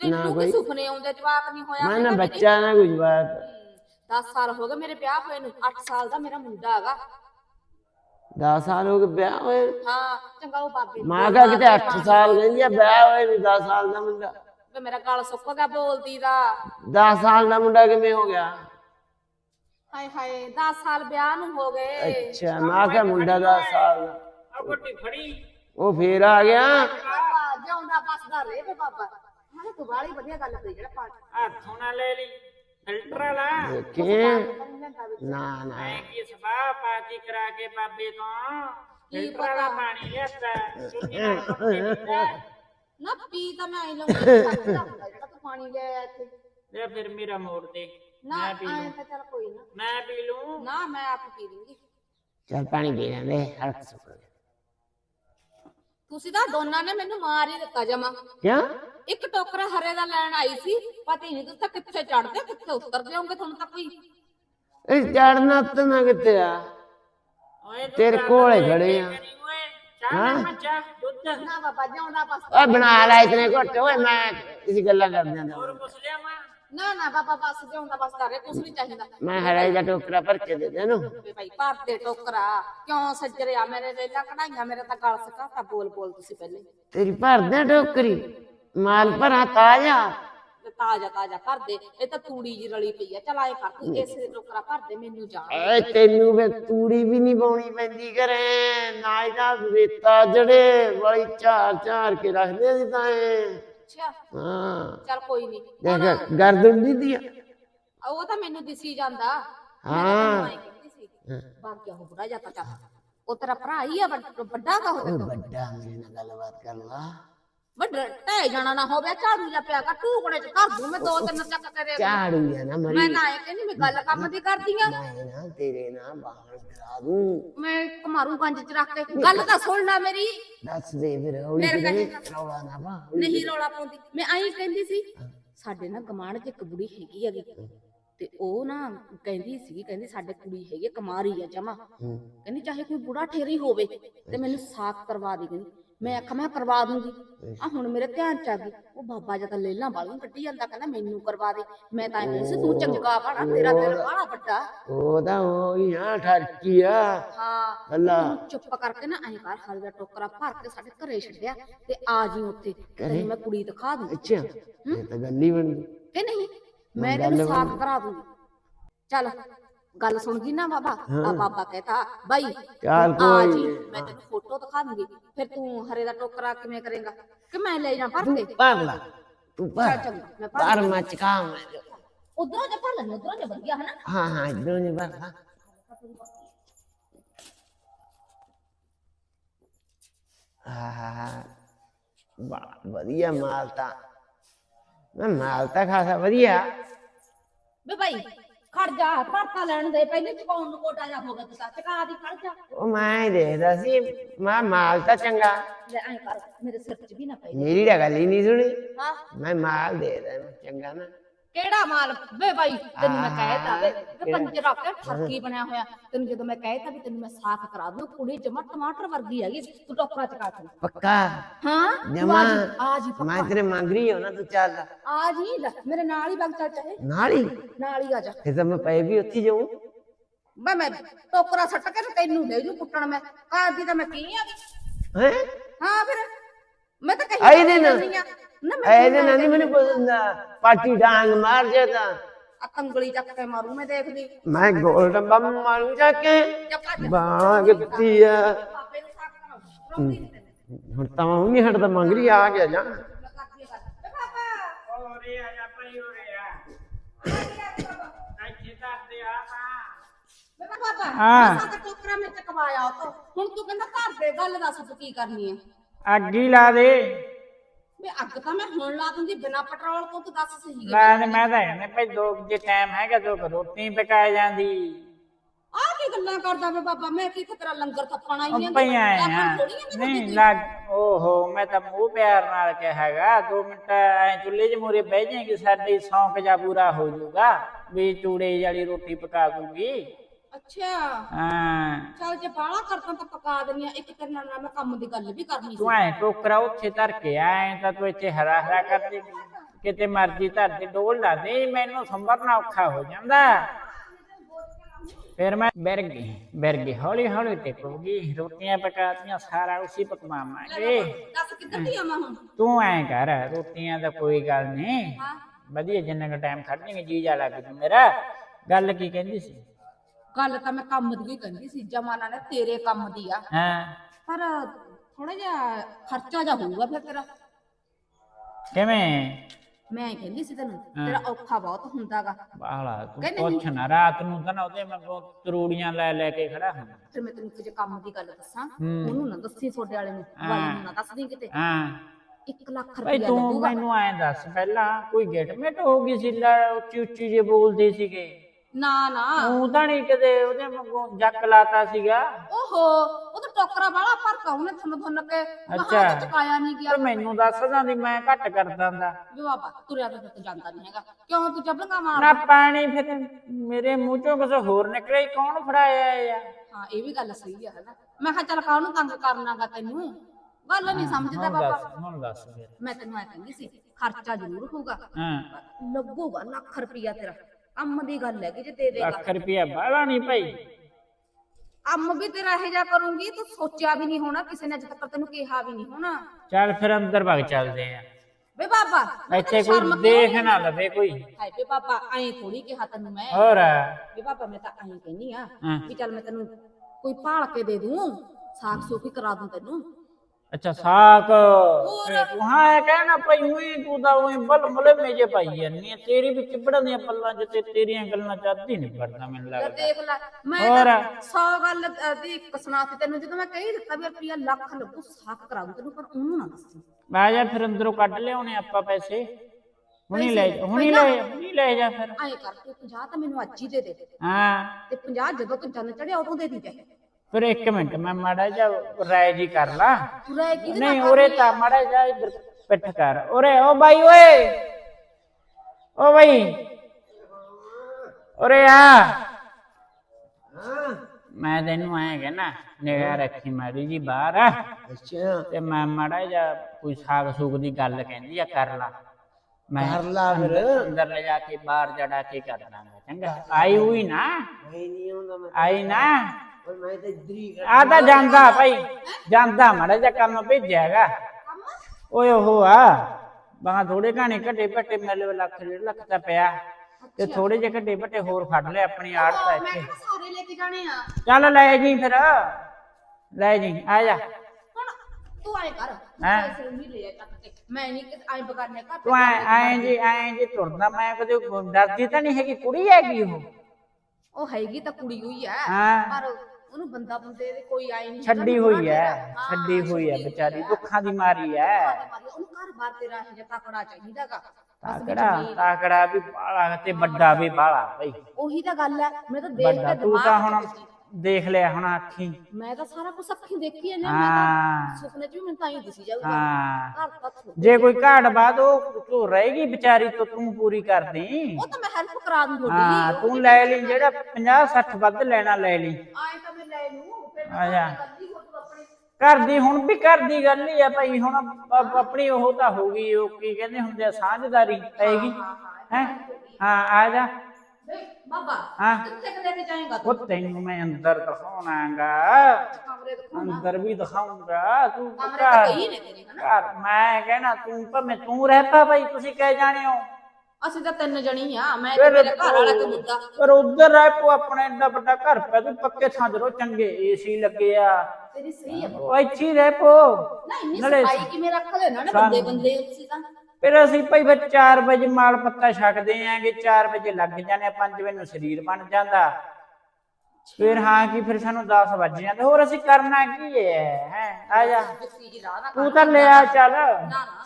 ਨਾ ਕੋਈ। ਸੁਪਨੇ ਆਉਂਦੇ ਜਵਾਕ ਨਹੀਂ ਹੋਇਆ ਮੈਂ ਨਾ ਬੱਚਾ ਨਾ ਕੋਈ ਜਵਾਕ। 10 ਸਾਲ ਹੋ ਗਏ ਮੇਰੇ ਵਿਆਹ ਹੋਏ ਨੂੰ 8 ਸਾਲ ਦਾ ਮੇਰਾ ਮੁੰਡਾ ਹੈਗਾ। 10 ਸਾਲ ਹੋ ਗਏ ਵਿਆਹ ਹੋਏ ਨੂੰ। ਹਾਂ ਚੰਗਾ ਉਹ ਬਾਬੇ ਨੂੰ ਮਾਂ ਕਾ ਕਿਤੇ 8 ਸਾਲ ਕਹਿੰਦੀ ਆ ਵਿਆਹ ਹੋਏ ਨੂੰ 10 ਸਾਲ ਦਾ ਮੁੰਡਾ। ਵੀ ਮੇਰਾ ਗਲ ਸੁੱਕ ਗਿਆ ਬੋਲਦੀ ਦਾ। 10 ਸਾਲ ਦਾ ਮੁੰਡਾ ਕਿਵੇਂ ਹੋ ਗਿਆ? ਹਾਏ ਹਾਏ 10 ਸਾਲ ਵਿਆਹ ਨੂੰ ਹੋ ਗਏ। ਅੱਛਾ ਮਾਂ ਕਾ ਮੁੰਡਾ 10 ਸਾਲ ਦਾ। ਆ ਗੱਡੀ ਫੜੀ ਉਹ ਫੇਰ ਆ ਗਿਆ। ਬਾਬਾ ਜਿਉਂਦਾ ਬਸਦਾ ਰਹੇ ਵੇ ਬਾਬਾ। ਮੈਂ ਤੂੰ ਬਾਲੀ ਵਧੀਆ ਗੱਲ ਕਰੀ ਜਿਹੜਾ ਪਾਣੀ ਹੱਥੋਂ ਨਾ ਲੈ ਲਈ। ਫਿਲਟਰ ਵਾਲਾ ਕਿ ਨਾ ਨਾ ਐ ਕੀ ਸਭਾ ਪਾਤੀ ਕਰਾ ਕੇ ਬਾਬੇ ਤੋਂ? ਫਿਲਟਰ ਵਾਲਾ ਪਾਣੀ ਲਿਆਤਾ ਚੁੰਨੀ ਨਾਲ ਸੁੱਟ ਕੇ ਪੀਤਾ। ਨਾ ਪੀ ਤਾਂ ਮੈਂ ਆਈ ਲਵਾਂਗਾ ਜਿਹੜਾ ਤੂੰ ਪਾਣੀ ਲੈ ਆਇਆ ਇੱਥੇ। ਲੈ ਫਿਰ ਮੇਰਾ ਮੋੜ ਦੇ। ਨਾ ਮੈਂ ਪੀ ਆਏ ਲੂੰ ਤਾਂ ਚੱਲ ਕੋਈ ਨਾ। ਮੈਂ ਪੀ ਲੂੰ ਨਾ ਮੈਂ ਆਪ ਪੀ ਲੂੰਗੀ ਚੱਲ ਪਾਣੀ ਪੀ ਲੈਂਦੇ। ਹਲਕ ਸੁੱਕ ਗਿਆ। ਤੁਸੀਂ ਤਾਂ ਦੋਨਾਂ ਨੇ ਮੈਨੂੰ ਮਾਰ ਹੀ ਦਿੱਤਾ ਜਮਾ। ਕਿਉਂ ਇੱਕ ਟੋਕਰਾ ਹਰੇ ਦਾ ਲੈਣ ਆਈ ਸੀ ਪਤਾ ਹੀ ਨਹੀਂ ਤੁਸੀਂ ਤਾਂ ਕਿੱਥੇ ਚੜਦੇ ਕਿੱਥੇ ਉਤਰਦੇ ਹੋਗੇ ਤੁਹਾਨੂੰ ਤਾਂ ਕੋਈ ਇਹ ਚੜਨਾ ਤਾਂ ਕਿੱਥੇ ਆ? ਤੇਰੇ ਗੱਲ ਕੋਲੇ ਖੜੇ ਆ। ਹਾਂ? ਨਾ ਮੱਚਾ ਦੁੱਧ। ਨਾ ਬਾਬਾ ਜਿਉਂਦਾ ਬਸ। ਓਏ ਬਣਾ ਲੈ ਇਤਨੇ ਘੱਟ ਓਏ ਮੈਂ ਕਿਸੇ ਗੱਲਾਂ ਕਰਦਿਆਂ ਹੋਰ ਪੁੱਛ ਲਿਆ ਮੈਂ। ਨਾ ਨਾ ਬਾਬਾ ਬਸ ਜਿਉਂਦਾ ਬਸ ਤਾਰੇ ਕੁਛ ਨਹੀਂ ਚਾਹੀਦਾ। ਮੈਂ ਹਰਾਈ ਦਾ ਟੋਕਰਾ ਭਰ ਕੇ ਦੇ ਦੇ ਨੂੰ। ਵੇ ਭਾਈ ਭਰਦੇ ਟੋਕਰਾ ਕਿਉਂ ਸੱਜਰਿਆ ਮੇਰੇ ਰੇਲਾ ਕਢਾਈਆਂ ਮੇਰੇ ਤਾਂ ਗਲ ਸਕਾਤਾ ਬੋਲ ਬੋਲ ਤੁਸੀਂ ਪਹਿਲੇ। ਤੇਰੀ ਭਰਦਿਆਂ ਟੋਕਰੀ। ਮਾਲ ਭਰਾਂ ਤਾਜਾ। ਵੇ ਤਾਜ਼ਾ ਤਾਜ਼ਾ ਭਰ ਦੇ। ਇਹ ਤਾਂ ਤੂੜੀ ਜੀ ਰਲੀ ਪਈ ਆ। ਚਲ ਆਏ ਕਰ ਤੂੰ ਇਸੇ ਦੇ ਟੋਕਰਾ ਭਰ ਦੇ ਮੈਨੂੰ ਜਾਣ ਐ ਤੈਨੂੰ ਫੇ ਤੂੜੀ ਵੀ ਨਹੀਂ ਪਾਉਣੀ ਪੈਂਦੀ ਘਰੇ। ਨਾ ਇਹਦਾ ਰੇਤਾ ਜੜੇ ਵਾਲੀ ਝਾਰ ਝਾਰ ਕੇ ਰੱਖਦੇ ਸੀ ਤਾਂ। ਅੱਛਾ ਹਾਂ। ਚਲ ਕੋਈ ਨਹੀਂ ਦੇਖ ਗਰਦਨ ਦੀ ਦੀ ਉਹ ਤਾਂ ਮੈਨੂੰ ਦਿਸੀ ਜਾਂਦਾ। ਹਾਂ। ਕਹਿੰਦੀ ਸੀ ਬਾਕੀ ਉਹ ਬੁੜਾ ਜਾਂਦਾ ਚੱਲ। ਉਹ ਤੇਰਾ ਭਰਾ ਹੀ ਆ ਵੱਡ- ਵੱਡਾ ਕਾ ਉਹ ਹੋਵੇ ਵੱਡਾ ਮੇਰੇ ਨਾਲ ਗੱਲਬਾਤ ਕਰ ਲਾ ਵੱਡਾ ਜਾਣਾ ਨਾ ਹੋਵੇ ਝਾੜੂ ਜਾਂ ਪਿਆ ਕਾ ਟੂਕਣੇ ਚ ਕਰ ਦੂੰ ਮੈਂ ਦੋ ਤਿੰਨ ਚੱਕ ਤੇਰੇ ਝਾੜੂ ਆ ਨਾ ਮਰੀ। ਮੈਂ ਨਾ ਇਹ ਕਹਿੰਦੀ ਮੈਂ ਗੱਲ ਕੰਮ ਦੀ ਕਰਦੀ ਆ। ਮੈਂ ਨਾ ਤੇਰੇ ਨਾਲ ਬਾਹਰ ਕਰਾ ਦੂੰ। ਮੈਂ ਕਮਾਰੂ ਗੰਜ ਚ ਰੱਖ ਕੇ ਗੱਲ ਤਾਂ ਸੁਣ ਲੈ ਮੇਰੀ। ਦੱਸ ਦੇ ਫਿਰ ਹੌਲੀ ਕਹੇ ਰੌਲਾ ਨਾ ਪਾ ਨਹੀਂ ਰੌਲਾ ਪਾਉਂਦੀ। ਮੈਂ ਆਈ ਕਹਿੰਦੀ ਸੀ ਸਾਡੇ ਨਾ ਗਮਾਂਡ 'ਚ ਇੱਕ ਬੁੜੀ ਹੈਗੀ ਹੈਗੀ। ਤੇ ਉਹ ਨਾ ਕਹਿੰਦੀ ਸੀ ਕਹਿੰਦੀ ਸਾਡੇ ਕੁੜੀ ਹੈਗੀ ਕੁਮਾਰੀ ਆ ਜਮਾ। ਕਹਿੰਦੀ ਚਾਹੇ ਕੋਈ ਬੁੜਾ ਠੇਰੀ ਹੋਵੇ ਤੇ ਮੈਨੂੰ ਸਾਕ ਕਰਵਾ ਦੇ ਕਹਿੰਦੀ। ਮੈਂ ਆਖਿਆ ਮੈਂ ਕਰਵਾ ਦੂੰਗੀ। ਆ ਹੁਣ ਮੇਰੇ ਧਿਆਨ ਚ ਆ ਗਈ। ਉਹ ਬਾਬਾ ਜਦ ਲੇਲਾਂ ਵਾਲੂ ਕੱਢੀ ਜਾਂਦਾ ਕਹਿੰਦਾ ਮੈਨੂੰ ਕਰਵਾ ਦੇ। ਮੈਂ ਤਾਂ ਕਹਿੰਦੀ ਸੀ ਤੂੰ ਚੰਗਾ ਬਾੜਾ ਤੇਰਾ ਦਿਲ ਬਾੜਾ ਵੱਡਾ। ਉਹ ਤਾਂ ਉਹ ਹੀ ਆ ਠਰਕੀ ਆ। ਹਾਂ ਅੱਲਾ। ਤੂੰ ਚੁੱਪ ਕਰਕੇ ਨਾ ਐਂ ਕਰ ਹਲ ਦਾ ਟੋਕਰਾ ਭਰ ਕੇ ਸਾਡੇ ਘਰੇ ਛੱਡਿਆ ਤੇ ਆ ਜੀ ਉੱਥੇ। ਤੈਨੂੰ ਮੈਂ ਕੁੜੀ ਦਿਖਾ ਦੂੰ ਅੱਛਾ ਇਹ ਤਾਂ ਗੱਲ ਹੀ ਬਣ ਕਿ ਨਹੀਂ ਮੈਂ ਤੈਨੂੰ ਸਾਥ ਕਰਾ ਦੂੰਗੀ। ਚੱਲ। ਗੱਲ ਸੁਣ ਗਈ ਨਾ ਬਾਬਾ? ਆ ਬਾਬਾ ਕਹਤਾ ਬਾਈ ਚੱਲ ਆ ਕੋਈ ਜੀ। ਮੈਂ ਤੈਨੂੰ ਫੋਟੋ ਦਿਖਾ ਦੂੰਗੀ ਫਿਰ ਤੂੰ ਹਰੇ ਦਾ ਟੋਕਰਾ ਕਿਵੇਂ ਕਰੇਗਾ? ਕਿ ਮੈਂ ਲੈ ਜਾ ਭਰ ਕੇ? ਭਰ ਲਾ ਤੂੰ ਭਰ। ਚੱਲ ਚੰਗਾ ਮੈਂ ਭਰ ਭਰ ਕਾਮ ਉਧਰੋਂ ਜੇ ਭਰ ਲੈਣੀ ਉਧਰੋਂ ਜੇ ਵਧੀਆ ਹਨਾ? ਹਾਂ ਹਾਂ ਇਧਰੋਂ ਨਹੀਂ ਆਹ ਵਾਹ ਵਧੀਆ ਮਾਲ ਤਾਂ। ਮੈਂ ਮਾਲ ਤਾਂ ਖਾਸਾ ਵਧੀਆ। ਬਾਈ ਖੜ ਜਾ ਭਰਤਾ ਲੈਣ ਦੇ ਪਹਿਲੇ ਚਕਾਉਣ ਨੂੰ ਕੋਟਾ ਜਾ ਹੋਗਾ ਤੂੰ ਤਾਂ ਚਕਾ ਦੀ ਖੜ ਜਾ। ਉਹ ਮੈਂ ਹੀ ਦੇਖਦਾ ਸੀ ਮੈਂ ਮਾਲ ਤਾਂ ਚੰਗਾ। ਲੈ ਐਂ ਕਰ ਮੇਰੇ ਸਿਰ 'ਚ ਵੀ ਨਾ ਪਈ ਮੇਰੀ ਤਾਂ ਗੱਲ ਹੀ ਨਹੀਂ ਸੁਣੀ। ਹਾਂ। ਮੈਂ ਮਾਲ ਦੇਖਦਾ ਚੰਗਾ ਨਾ। ਕਿਹੜਾ ਮਾਲ ਵੇ ਬਾਈ? ਤੈਨੂੰ ਮੈਂ ਕਹਿਤਾ ਵੇ ਤੇ ਪੰਜਰਾ ਕੇ ਠਰਕੀ ਬਣਿਆ ਹੋਇਆ। ਤੈਨੂੰ ਜਦੋਂ ਮੈਂ ਕਹਿਤਾ ਵੀ ਤੈਨੂੰ ਮੈਂ ਸਾਫ਼ ਕਰਾ ਦੂੰ ਕੁੜੀ ਜਮਾ ਟਮਾਟਰ ਵਰਗੀ ਹੈਗੀ ਤੂੰ ਟੋਕਰਾ ਚਕਾ ਕੇ ਪੱਕਾ? ਹਾਂ? ਜਮਾ ਆ ਜੀ ਆ ਜੀ ਮੈਂ ਤੇਰੇ ਮੰਗ ਰਹੀ ਹਾਂ ਨਾ ਤੂੰ ਚੱਲ। ਆ ਜੀ ਲੈ ਮੇਰੇ ਨਾਲ ਹੀ ਵਗ ਚੱਲ ਚਾਹੇ। ਨਾਲ ਹੀ? ਨਾਲ ਹੀ ਆ ਜਾ। ਫਿਰ ਤਾਂ ਮੈਂ ਪਏ ਵੀ ਉੱਥੇ ਜਾਊਂ। ਮੈਂ ਮੈਂ ਟੋਕਰਾ ਸੱਟ ਕੇ ਤੈਨੂੰ ਲੈ ਜੂ ਕੁੱਟਣ ਮੈਂ। ਘਰ ਦੀ ਤਾਂ ਮੈਂ ਕੀ ਆ। ਹੈ? ਹਾਂ ਫਿਰ ਮੈਂ ਤਾਂ ਕਹੀ ਆਈ ਦੇ ਨਾ। ਨਹੀਂ ਮੈਨੂੰ ਪਸੰਦ ਆ ਪਾਟੀ ਡਾਂਗ ਮਾਰ ਜੇ ਤਾਂ। ਆ ਤੰਗਲੀ ਚੱਕ ਕੇ ਮਾਰੂ ਮੈਂ ਦੇਖਦੀ। ਮੈਂ ਗੋਲਡਨ ਬੰਮ ਮਾਰੂ ਜਾ ਕੇ ਜਾਂ ਭੱਜ ਬਾਗਤੀ ਆ। ਬਾਬੇ ਨੂੰ ਸਾਕ ਕਰਾਉ ਰੋਂਦੀ ਨੀ ਤੈਨੂੰ ਹੁਣ ਤਾਂ ਉਹ ਨਹੀਂ ਹਟਦਾ ਮੰਗ ਰਹੀ ਆ ਗਿਆ ਜਾ ਮੈਂ ਕਰਦੀ ਆ ਗੱਲ ਏ ਬਾਬਾ ਓਰੇ ਆ ਜਾ। ਪਈ ਓਰੇ ਆ ਇੱਥੇ ਕਰਦੇ ਆ ਤਾਂ ਵੇ ਬਾਬਾ ਹਾਂ। ਅਸਾਂ ਤਾਂ ਟੋਕਰਾ ਮੈਂ ਚਕਵਾਇਆ ਉਹ ਤੋਂ। ਹੁਣ ਤੂੰ ਕਹਿੰਦਾ ਘਰ ਦੇ ਗੱਲ ਦੱਸ ਤੂੰ ਕੀ ਕਰਨੀ ਹੈ ਅੱਗ ਹੀ ਲਾ ਦੇ। ਵੇ ਅੱਗ ਤਾਂ ਮੈਂ ਹੁਣ ਲਾ ਦਿੰਦੀ ਬਿਨਾ ਪੈਟਰੋਲ ਤੋਂ ਤੂੰ ਦੱਸ ਸਹੀ ਗੱਲ ਮੈਂ ਮੈਂ ਤਾਂ ਇਹਨੇ ਭਈ ਦੋ ਜੇ ਟਾਈਮ ਹੈਗਾ ਦੋ ਕੁ ਰੋਟੀ ਪਕਾਏ ਜਾਂਦੀ। ਆ ਕੀ ਗੱਲਾਂ ਕਰਦਾ ਵੇ ਬਾਬਾ ਮੈਂ ਕੀ ਤੇਰਾ ਲੰਗਰ ਥੱਪਣ ਆਈ ਆਂ ਪਈਆਂ ਆ ਨਹੀਂ ਲੱਗ ਓਹੋ ਮੈਂ ਤਾਂ ਮੂੰਹ ਪਿਆਰ ਨਾਲ ਕਿਹਾਗਾ ਦੋ ਮਿੰਟ ਐ ਚੁੱਲ੍ਹੇ 'ਚ ਮੂਰੇ ਬਹਿ ਜਾਏਗੀ ਸਾਡੀ ਸੌਂਕ ਜਾ ਪੂਰਾ ਹੋ ਜਾਊਗਾ ਵੀ ਚੂੜੇ ਵਾਲੀ ਰੋਟੀ ਪਕਾ ਦੂੰਗੀ। ਅੱਛਾ। ਹਾਂ। ਚੱਲ ਜੇ ਬਾਹਲਾ ਕਰਦਾ ਤਾਂ ਪਕਾ ਦਿੰਨੀ ਆ ਇੱਕ ਤੇਰੇ ਨਾਲ ਨਾਲ ਮੈਂ ਕੰਮ ਦੀ ਗੱਲ ਵੀ ਕਰਨੀ ਸੀ। ਤੂੰ ਐ ਟੋਕਰਾ ਉੱਥੇ ਧਰ ਕੇ ਆਏ ਤਾਂ ਤੂੰ ਇੱਥੇ ਹਰਾ ਹਰਾ ਕਰ ਦੇ ਕਿਤੇ ਮਰਜ਼ੀ ਧਰ ਦੇ ਡੋਲ ਲਾ ਦੇ ਮੈਨੂੰ ਸੰਭਰਨਾ ਔਖਾ ਹੋ ਜਾਂਦਾ। ਫਿਰ ਮੈਂ ਬਿਰ ਗਈ ਬਿਰ ਗਈ ਹੌਲੀ ਹੌਲੀ ਟਿਕੂਗੀ ਰੋਟੀਆਂ ਪਕਾਤੀਆਂ ਸਾਰਾ ਉਸੇ ਪਕਵਾਵਾਂਗੇ। ਦੱਸ ਕਿੱਧਰ ਦੀ ਆਵਾਂ ਹੁਣ? ਤੂੰ ਐ ਕਰ ਰੋਟੀਆਂ ਦਾ ਕੋਈ ਗੱਲ ਨਹੀਂ। ਹਾਂ। ਵਧੀਆ ਜਿੰਨਾ ਕੁ ਟਾਈਮ ਖੜਨਗੇ ਜੀ ਜਾ ਲੱਗ ਜੂ ਮੇਰਾ। ਗੱਲ ਤਾਂ ਮੈਂ ਕੰਮ ਦੀ ਹੀ ਕਹਿੰਦੀ ਸੀ ਜਮਾਨਾ ਨੇ ਤੇਰੇ ਕੰਮ ਦੀ ਆ। ਹਾਂ? ਪਰ ਥੋੜਾ ਜਿਹਾ ਖਰਚਾ ਜਾ ਹੋਊਗਾ ਫਿਰ ਤੇਰਾ। ਕਿਵੇਂ? ਮੈਂ ਕਹਿੰਦੀ ਸੀ ਤੈਨੂੰ ਤੇਰਾ ਔਖਾ ਬਹੁਤ ਹੁੰਦਾਗਾ। ਬਾਹਲਾ ਤੂੰ ਕਹਿੰਦੇ ਪੁੱਛ ਨਾ ਰਾਤ ਨੂੰ ਤਾਂ ਨਾ ਉਹਦੇ ਮਗਰੋਂ ਤਰੂੜੀਆਂ ਲੈ ਲੈ ਕੇ ਖੜਾ ਹੁੰਦਾ ਫਿਰ ਮੈਂ ਤੈਨੂੰ ਕੁਝ ਕੰਮ ਦੀ ਗੱਲ ਦੱਸਾਂ ਹੂੰ। ਉਹਨੂੰ ਨਾ ਦੱਸੀ ਤੁਹਾਡੇ ਵਾਲੇ ਨੂੰ ਵਾਲੀ ਨੂੰ ਨਾ ਦੱਸਦੀ ਕਿਤੇ। ਹਾਂ। 1 ਲੱਖ ਭਾਈ ਰੁਪਇਆ ਤੂੰ ਲੱਗੂਗਾ। ਮੈਨੂੰ ਐਂ ਦੱਸ ਪਹਿਲਾਂ ਕੋਈ ਗਿਟਮਿਟ ਹੋ ਗਈ ਸੀ ਲੈ ਉੱਚੀ ਉੱਚੀ ਜੇ ਬੋਲਦੇ ਸੀਗੇ। ਨਾ ਨਾ। ਤੂੰ ਤਾਂ ਨਹੀਂ ਕਦੇ ਉਹਦੇ ਮਗਰੋਂ ਜੱਕ ਲਾਤਾ ਸੀਗਾ। ਓਹੋ ਉਹ ਤਾਂ ਟੋਕਰਾ ਵਾਲਾ ਭਰਤਾ ਉਹਨੇ ਥੁੰਨ ਥੁੰਨ ਕੇ ਅੱਛਾ। ਅੱਛਾ ਚਕਾਇਆ ਨਹੀਂ ਗਿਆ। ਪਰ ਮੈਨੂੰ ਦੱਸ ਦਿੰਦੀ ਮੈਂ ਘੱਟ ਕਰ ਦਿੰਦਾ। ਵੀ ਬਾਬਾ ਤੁਰਿਆ ਤਾਂ ਤੇ ਜਾਂਦਾ ਨਹੀਂ ਹੈਗਾ। ਕਿਉਂ ਤੂੰ ਮਾਰ ਨਾ ਪਾਣੀ ਫਿਰ ਮੇਰੇ ਮੂੰਹ ਚੋਂ ਕੁਝ ਹੋਰ ਨਿਕਲਿਆ ਕੌਣ ਫੜਾਇਆ ਆ? ਹਾਂ ਇਹ ਵੀ ਗੱਲ ਸਹੀ ਆ ਹੈਨਾ। ਮੈਂ ਕਿਹਾ ਚੱਲ ਕਾਹਨੂੰ ਤੰਗ ਕਰਨਾਗਾ ਤੈਨੂੰ? ਗੱਲ ਨਹੀਂ ਸਮਝਦਾ ਹੁਣ ਬਾਬਾ ਹੁਣ ਦੱਸ ਫਿਰ। ਮੈਂ ਤੈਨੂੰ ਐ ਕਹਿੰਦੀ ਸੀ ਖਰਚਾ ਜ਼ਰੂਰ ਹੋਊਗਾ। ਹਾਂ। ਲੱਗੂਗਾ ਲੱਖ ਰੁਪਇਆ ਤੇਰਾ। ਕੰਮ ਦੀ ਗੱਲ ਹੈ ਕਿ ਜੇ ਦੇ ਦੇਗਾ। ਲੱਖ ਰੁਪਇਆ ਬਾਹਲਾ ਨਹੀਂ ਭਾਈ। ਕੰਮ ਵੀ ਤੇਰਾ ਇਹ ਜਾ ਕਰੂੰਗੀ ਤੂੰ ਸੋਚਿਆ ਵੀ ਨਹੀਂ ਹੋਣਾ ਕਿਸੇ ਨੇ ਅਜੇ ਤੱਕ ਤੈਨੂੰ ਕਿਹਾ ਵੀ ਨਹੀਂ ਹੋਣਾ। ਚੱਲ ਫਿਰ ਅੰਦਰ ਵਗ ਚੱਲਦੇ ਆ। ਵੇ ਬਾਬਾ ਮੈਂ ਇੱਥੇ ਤੈਨੂੰ ਕੋਈ ਦੇਖ ਨਾ ਲਵੇ ਕੋਈ। ਹਾਏ ਵੇ ਬਾਬਾ ਐਂ ਥੋੜੀ ਕਿਹਾ ਤੈਨੂੰ ਮੈਂ। ਹੋਰ? ਵੇ ਬਾਬਾ ਮੈਂ ਤਾਂ ਐਂ ਕਹਿੰਨੀ ਆ ਹਾਂ। ਵੀ ਚੱਲ ਮੈਂ ਤੈਨੂੰ ਕੋਈ ਭਾਲ ਕੇ ਦੇ ਦੂੰ ਸਾਖ ਸੂਖੀ ਕਰਾ ਦੂੰ ਤੈਨੂੰ। ਅੱਛਾ ਸਾਕ। ਤੇ ਤੂੰ ਹਾਂ ਇਹ ਕਹਿਣਾ ਪਈ ਹੋਈ ਤੂੰ ਤਾਂ ਉਹੀ ਬਲ ਮੁਲੇ ਮੇਜੇ ਪਾਈ ਜਾਂਦੀ ਆ। ਤੇਰੀ ਵਿੱਚ ਪੜਾਂ ਪੱਲਾਂ ਜਿੱਤੇ ਤੇਰੀਆਂ ਗੱਲਾਂ ਚੱਲਦੀ ਨਹੀਂ ਪੜਦਾ ਮੈਨੂੰ ਲੱਗਦਾ। ਦੇਖ ਲੈ ਮੈਂ? ਤਾਂ 100 ਗੱਲ ਦੀ ਇੱਕ ਸੁਣਾਤੀ ਤੈਨੂੰ ਜਦੋਂ ਮੈਂ ਕਹੀ ਦਿੱਤਾ ਵੀ ਰੁਪਿਆ ਲੱਖ ਲੱਗੂ ਸਾਖ ਕਰਾ ਦੂੰ ਤੈਨੂੰ ਪਰ ਉਹਨੂੰ ਨਾ ਦੱਸੀ। ਆ ਜਾ ਫਿਰ ਅੰਦਰੋਂ ਕੱਢ ਲਿਆਉਣੇ ਆਪਾਂ ਪੈਸੇ। ਹੁਣੀ ਲੈ? ਹੁਣੀ ਲੈ ਹੁਣੀ ਲੈ ਜਾ ਫਿਰ। ਐਂ ਕਰ ਤੂੰ 50 ਤਾਂ ਮੈਨੂੰ ਅੱਜ ਹੀ ਦੇ ਦੇ। ਹਾਂ। ਤੇ 50 ਜਦੋਂ ਤੂੰ ਚੰਨ ਚੜਿਆ ਉਦੋਂ ਦੇ ਦੀ ਚਾਹੇ ਫਿਰ ਇੱਕ ਮਿੰਟ ਮੈਂ ਮਾੜਾ ਜਾ ਰਾਏ ਜੀ ਕਰ ਲਾ। ਨਹੀਂ ਉਰੇ ਤਾਂ ਮਾੜਾ ਜਾ ਇੱਧਰ ਪਿੱਠ ਕਰ। ਉਰੇ ਓ ਬਾਈ ਓਏ! ਓ ਬਾਈ! ਉਰੇ ਆ। ਮੈਂ ਤੈਨੂੰ ਆਇਆ ਕਹਿਣਾ ਨਿਗਾਹ ਰੱਖੀ ਮਾੜੀ ਜੀ ਬਾਹਰ। ਆ ਅੱਛਾ। ਤੇ ਮੈਂ ਮਾੜਾ ਜਾ ਕੋਈ ਸਾਗ ਸੂਗ ਦੀ ਗੱਲ ਕਹਿੰਦੀ ਆ ਕਰ ਲਾ। ਮੈਂ ਕਰ ਲਾ ਫਿਰ। ਅੰਦਰ- ਲੈ ਜਾ ਕੇ ਬਾਹਰ ਜੜਾ ਕੇ ਕਰ ਦਾਂਗਾ ਚੰਗਾ। ਆਈ ਹੋਈ ਨਾ? ਨਹੀਂ ਨਹੀਂ ਆਉਂਦਾ ਮੈਂ। ਆਈ ਨਾ? ਮੈਂ ਤਾਂ ਇੱਧਰ ਹੀ ਆ ਤਾਂ ਜਾਂਦਾ ਭਾਈ ਜਾਂਦਾ ਮਾੜਾ ਜਿਹਾ ਕੰਮ ਭੇਜਿਆਗਾ। ਓਏ ਉਹ ਆ ਬਾਹਾਂ ਥੋੜੇ ਘਾਣੇ ਘੱਟੇ ਭੱਟੇ ਮੇਰੇ ਲੱਖ ਡੇਢ ਲੱਖ ਤਾਂ ਪਿਆ। ਤੇ ਥੋੜੇ ਜਿਹੇ ਘੱਟੇ ਭੱਟੇ ਹੋਰ ਫੜ ਲੈ ਆਪਣੀ ਆੜ ਤਾਂ ਮੈਂ ਇੱਥੇ। ਕਿਹਾ ਸਾਰੇ ਲੈ ਕੇ ਜਾਣੇ ਆ? ਚੱਲ ਲੈ ਜੀ ਫਿਰ। ਲੈ ਜੀ ਆ ਜਾ। ਹੁਣ ਤੂੰ ਐਂ ਕਰ ਹੈਂ? ਪੈਸੇ ਨਹੀਂ ਲੈ ਚੱਕ ਕੇ। ਮੈਂ ਨਹੀਂ ਕਿ ਐਂ ਬਗਾਨੇ ਘਰ ਤੂੰ ਐ ਐਂ ਜੀ ਐਂ ਜੀ ਤੁਰਦਾ ਮੈਂ ਕਦੇ ਡਰਦੀ ਤਾਂ ਨਹੀਂ ਹੈਗੀ ਕੁੜੀ ਹੈਗੀ ਉਹ। ਉਹ ਹੈਗੀ ਤਾਂ ਕੁੜੀ ਹੋਈ ਹਾਂ। ਪਰ ਉਹਨੂੰ ਬੰਦਾ ਬੰਦੇ ਦੇ ਕੋਈ ਆਈ ਨਹੀਂ ਛੱਡੀ ਹੋਈ ਐ ਛੱਡੀ ਹੋਈ ਐ ਵਿਚਾਰੀ ਦੁੱਖਾਂ ਦੀ ਮਾਰੀ ਐ ਉਹਨੂੰ ਘਰ ਬਾਰ ਤੇਰਾ ਇਹ ਤਕੜਾ ਚਾਹੀਦਾਗਾ ਤਾਕੜਾ ਤਾਕੜਾ ਵੀ ਬਾਲਾ ਤੇ ਵੱਡਾ ਵੀ ਬਾਲਾ ਭਾਈ ਉਹੀ ਤਾਂ ਗੱਲ ਐ ਮੈਂ ਤਾਂ ਦੇਖ ਕੇ ਤੂੰ ਦਿਮਾਗ ਤਾਂ ਹੁਣ ਘੁੱਸੀ। ਦੇਖ ਲਿਆ ਹੁਣ ਅੱਖੀ ਮੈਂ ਤਾਂ ਸਾਰਾ ਕੁਝ ਅੱਖੀਂ ਦੇਖੀ ਐ ਨਾ ਮੈਂ ਹਾਂ। ਤਾਂ ਸੁਪਨੇ ਚ ਵੀ ਮੈਨੂੰ ਤਾਂ ਹੀ ਦਿਸੀ ਜਾਊਗਾ। ਹਾਂ। ਘਰ ਤਾਂ ਜੇ ਕੋਈ ਘਾੜ ਬਾਤ ਉਹ ਤੂੰ ਰਹੇਗੀ ਵਿਚਾਰੀ ਤੋਂ ਤੂੰ ਪੂਰੀ ਕਰ ਦੇ ਉਹ ਤਾਂ ਮੈਂ ਹੈਲਪ ਕਰਾ ਦੂੰ ਤੁਹਾਡੀ। ਹਾਂ ਤੂੰ ਲੈ ਲਈ ਜਿਹੜਾ 50 60 ਵੱਧ ਲੈਣਾ ਲੈ ਲਈ। ਆਏ ਤਾਂ ਮੈਂ ਲੈ ਲੂੰ ਫਿਰ ਆ ਜਾ। ਕੱਲੀ ਹੋ ਤੂੰ ਆਪਣੀ ਘਰ ਦੀ ਹੁਣ ਵੀ ਘਰ ਦੀ ਗੱਲ ਹੀ ਆ ਭਾਈ ਹੁਣ ਆਪ- ਆਪਣੀ ਉਹ ਤਾਂ ਹੋ ਗਈ ਉਹ ਕੀ ਕਹਿੰਦੇ ਹੁੰਦੇ ਆ ਸਾਂਝਦਾਰੀ ਪੈਗੀ ਹੈ ਹਾਂ ਆ ਜਾ। ਬਾਬਾ ਹਾਂ। ਕਿੱਥੇ ਕੁ ਲੈ ਕੇ ਜਾਏਗਾ ਤੂੰ ਉਹ ਤੈਨੂੰ ਮੈਂ ਅੰਦਰ ਦਿਖਾਉਣਾਗਾ ਕਮਰੇ ਦਿਖਾਉਣਾ ਅੰਦਰ ਵੀ ਦਿਖਾਉਂਗਾ ਤੂੰ ਕਮਰੇ ਤਾਂ ਘਰ ਕਈ ਨੇ ਤੇਰੇ ਹਨਾ ਘਰ ਮੈਂ ਕਹਿਣਾ ਤੂੰ ਭਾਵੇਂ ਤੂੰ ਰਹਿ ਪਾ ਭਾਈ ਤੁਸੀਂ ਕਹਿ ਜਾਣੇ ਹੋ ਅਸੀਂ ਤਾਂ ਤਿੰਨ ਜਣੀ ਆ ਮੈਂ ਤੇ ਫਿਰ ਮੇਰੇ ਘਰ ਵਾਲਾ ਤੇ ਮੁੰਡਾ ਪਰ ਉਧਰ ਰਹਿ ਪੋ ਆਪਣੇ ਏਡਾ ਵੱਡਾ ਘਰ ਪੈ ਤੂੰ ਪੱਕੇ ਥਾਂ ਜਰੋ ਚੰਗੇ ਏਸੀ ਲੱਗੇ ਆ ਤੇਰੀ ਸਹੀ ਆ ਉਹ ਇੱਥੇ ਹੀ ਰਹਿ ਪੋ ਨਾ ਇੰਨੀ ਨਾਲੇ ਸਫ਼ਾਈ ਕਿਵੇਂ ਰੱਖ ਲੈਣਾ ਨਾ ਬੰਦੇ ਬੰਦੇ ਉੱਥੇ ਤਾਂ ਫਿਰ ਅਸੀਂ ਭਾਈ ਫਿਰ 4 ਵਜੇ ਮਾਲ ਪੱਤਾ ਛਕਦੇ ਆਂਗੇ 4 ਵਜੇ ਲੱਗ ਜਾਂਦੇ 5 ਵਜੇ ਨੂੰ ਸਰੀਰ ਬਣ ਜਾਂਦਾ। ਫਿਰ ਹਾਂ ਕੀ ਫਿਰ ਸਾਨੂੰ 10 ਵੱਜ ਜਾਂਦੇ ਹੋਰ ਅਸੀਂ ਕਰਨਾ ਕੀ ਹੈ ਹੈ ਆ ਜਾ। ਤੂੰ ਤਾਂ ਲਿਆ ਚੱਲ।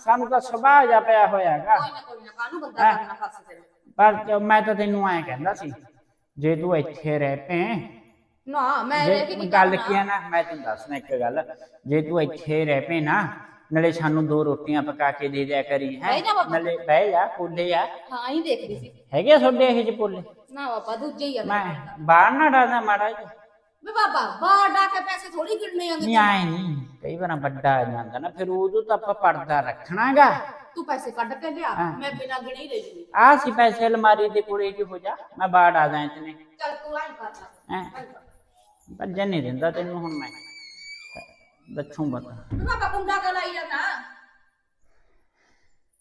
ਸਾਨੂੰ ਤਾਂ ਸੁਭਾਅ ਜਾ ਪਿਆ ਹੋਇਆਗਾ ਕੋਈ ਨਾ ਕੋਈ ਨਾ ਕਾਹਨੂੰ ਬੰਦਾ ਕਰਨਾ ਫਸ ਤੇਰਾ ਪਰ ਮੈਂ ਤਾਂ ਤੈਨੂੰ ਐਂ ਕਹਿੰਦਾ ਸੀ ਜੇ ਤੂੰ ਇੱਥੇ ਰਹਿ ਪਏ ਨਾ ਮੈਂ ਇਹ ਗੱਲ ਕੀ ਆ ਨਾ ਮੈਂ ਤੈਨੂੰ ਦੱਸਣਾ ਇੱਕ ਗੱਲ ਜੇ ਤੂੰ ਇੱਥੇ ਰਹਿ ਪਏ ਨਾ ਨਾਲੇ ਸਾਨੂੰ ਦੋ ਰੋਟੀਆਂ ਪਕਾ ਕੇ ਦੇ ਦਿਆ ਕਰੀ ਹੈ? ਬਹਿ ਜਾ ਬਾਬਾ। ਨਾਲੇ ਬਹਿ ਜਾ ਪੋਲੇ ਆ। ਹਾਂ ਹੀ ਦੇਖਦੀ ਸੀ। ਹੈਗੇ ਤੁਹਾਡੇ ਇਹ ਜਿਹੇ ਪੋਲੇ? ਨਾ ਬਾਬਾ ਦੂਜੇ ਹੀ ਆ ਮੈਂ ਬਾਹਰ ਨਾ ਡਰਦਾ ਮਾੜਾ ਜਿਹਾ। ਵੇ ਬਾਬਾ ਬਾਹਰ ਡਾ ਕੇ ਪੈਸੇ ਥੋੜੀ ਗਿਣਨੇ ਆਂਗੇ ਨਹੀਂ ਆਏ ਨਹੀਂ। ਕਈ ਵਾਰ ਵੱਡਾ ਆ ਜਾਂਦਾ ਨਾ ਫਿਰ ਉਦੋਂ ਤਾਂ ਆਪਾਂ ਪਰਦਾ ਰੱਖਣਾਗਾ। ਤੂੰ ਪੈਸੇ ਕੱਢ ਕੇ ਲਿਆ ਹਾਂ। ਮੈਂ ਬਿਨਾਂ ਗਿਣੇ ਹੀ ਲੈ ਜੂਗੀ। ਆ ਸੀ ਪੈਸੇ ਅਲਮਾਰੀ ਦੇ ਕੋਲੇ ਜੀ ਹੋ ਜਾ ਮੈਂ ਬਾਹਰ ਆ ਜਾਂ ਇਤਨੇ। ਚੱਲ ਤੂੰ ਐਂ ਕਰ ਲੈ ਹੈ? ਭੱਜਣ ਨਹੀਂ ਦਿੰਦਾ ਤੈਨੂੰ ਹੁਣ ਮੈਂ। ਦੱਸੂ ਬਤਾ ਵੇ ਬਾਬਾ ਕੁੰਡਾ ਕਾ ਲਾਈ ਜਾਂਦਾ।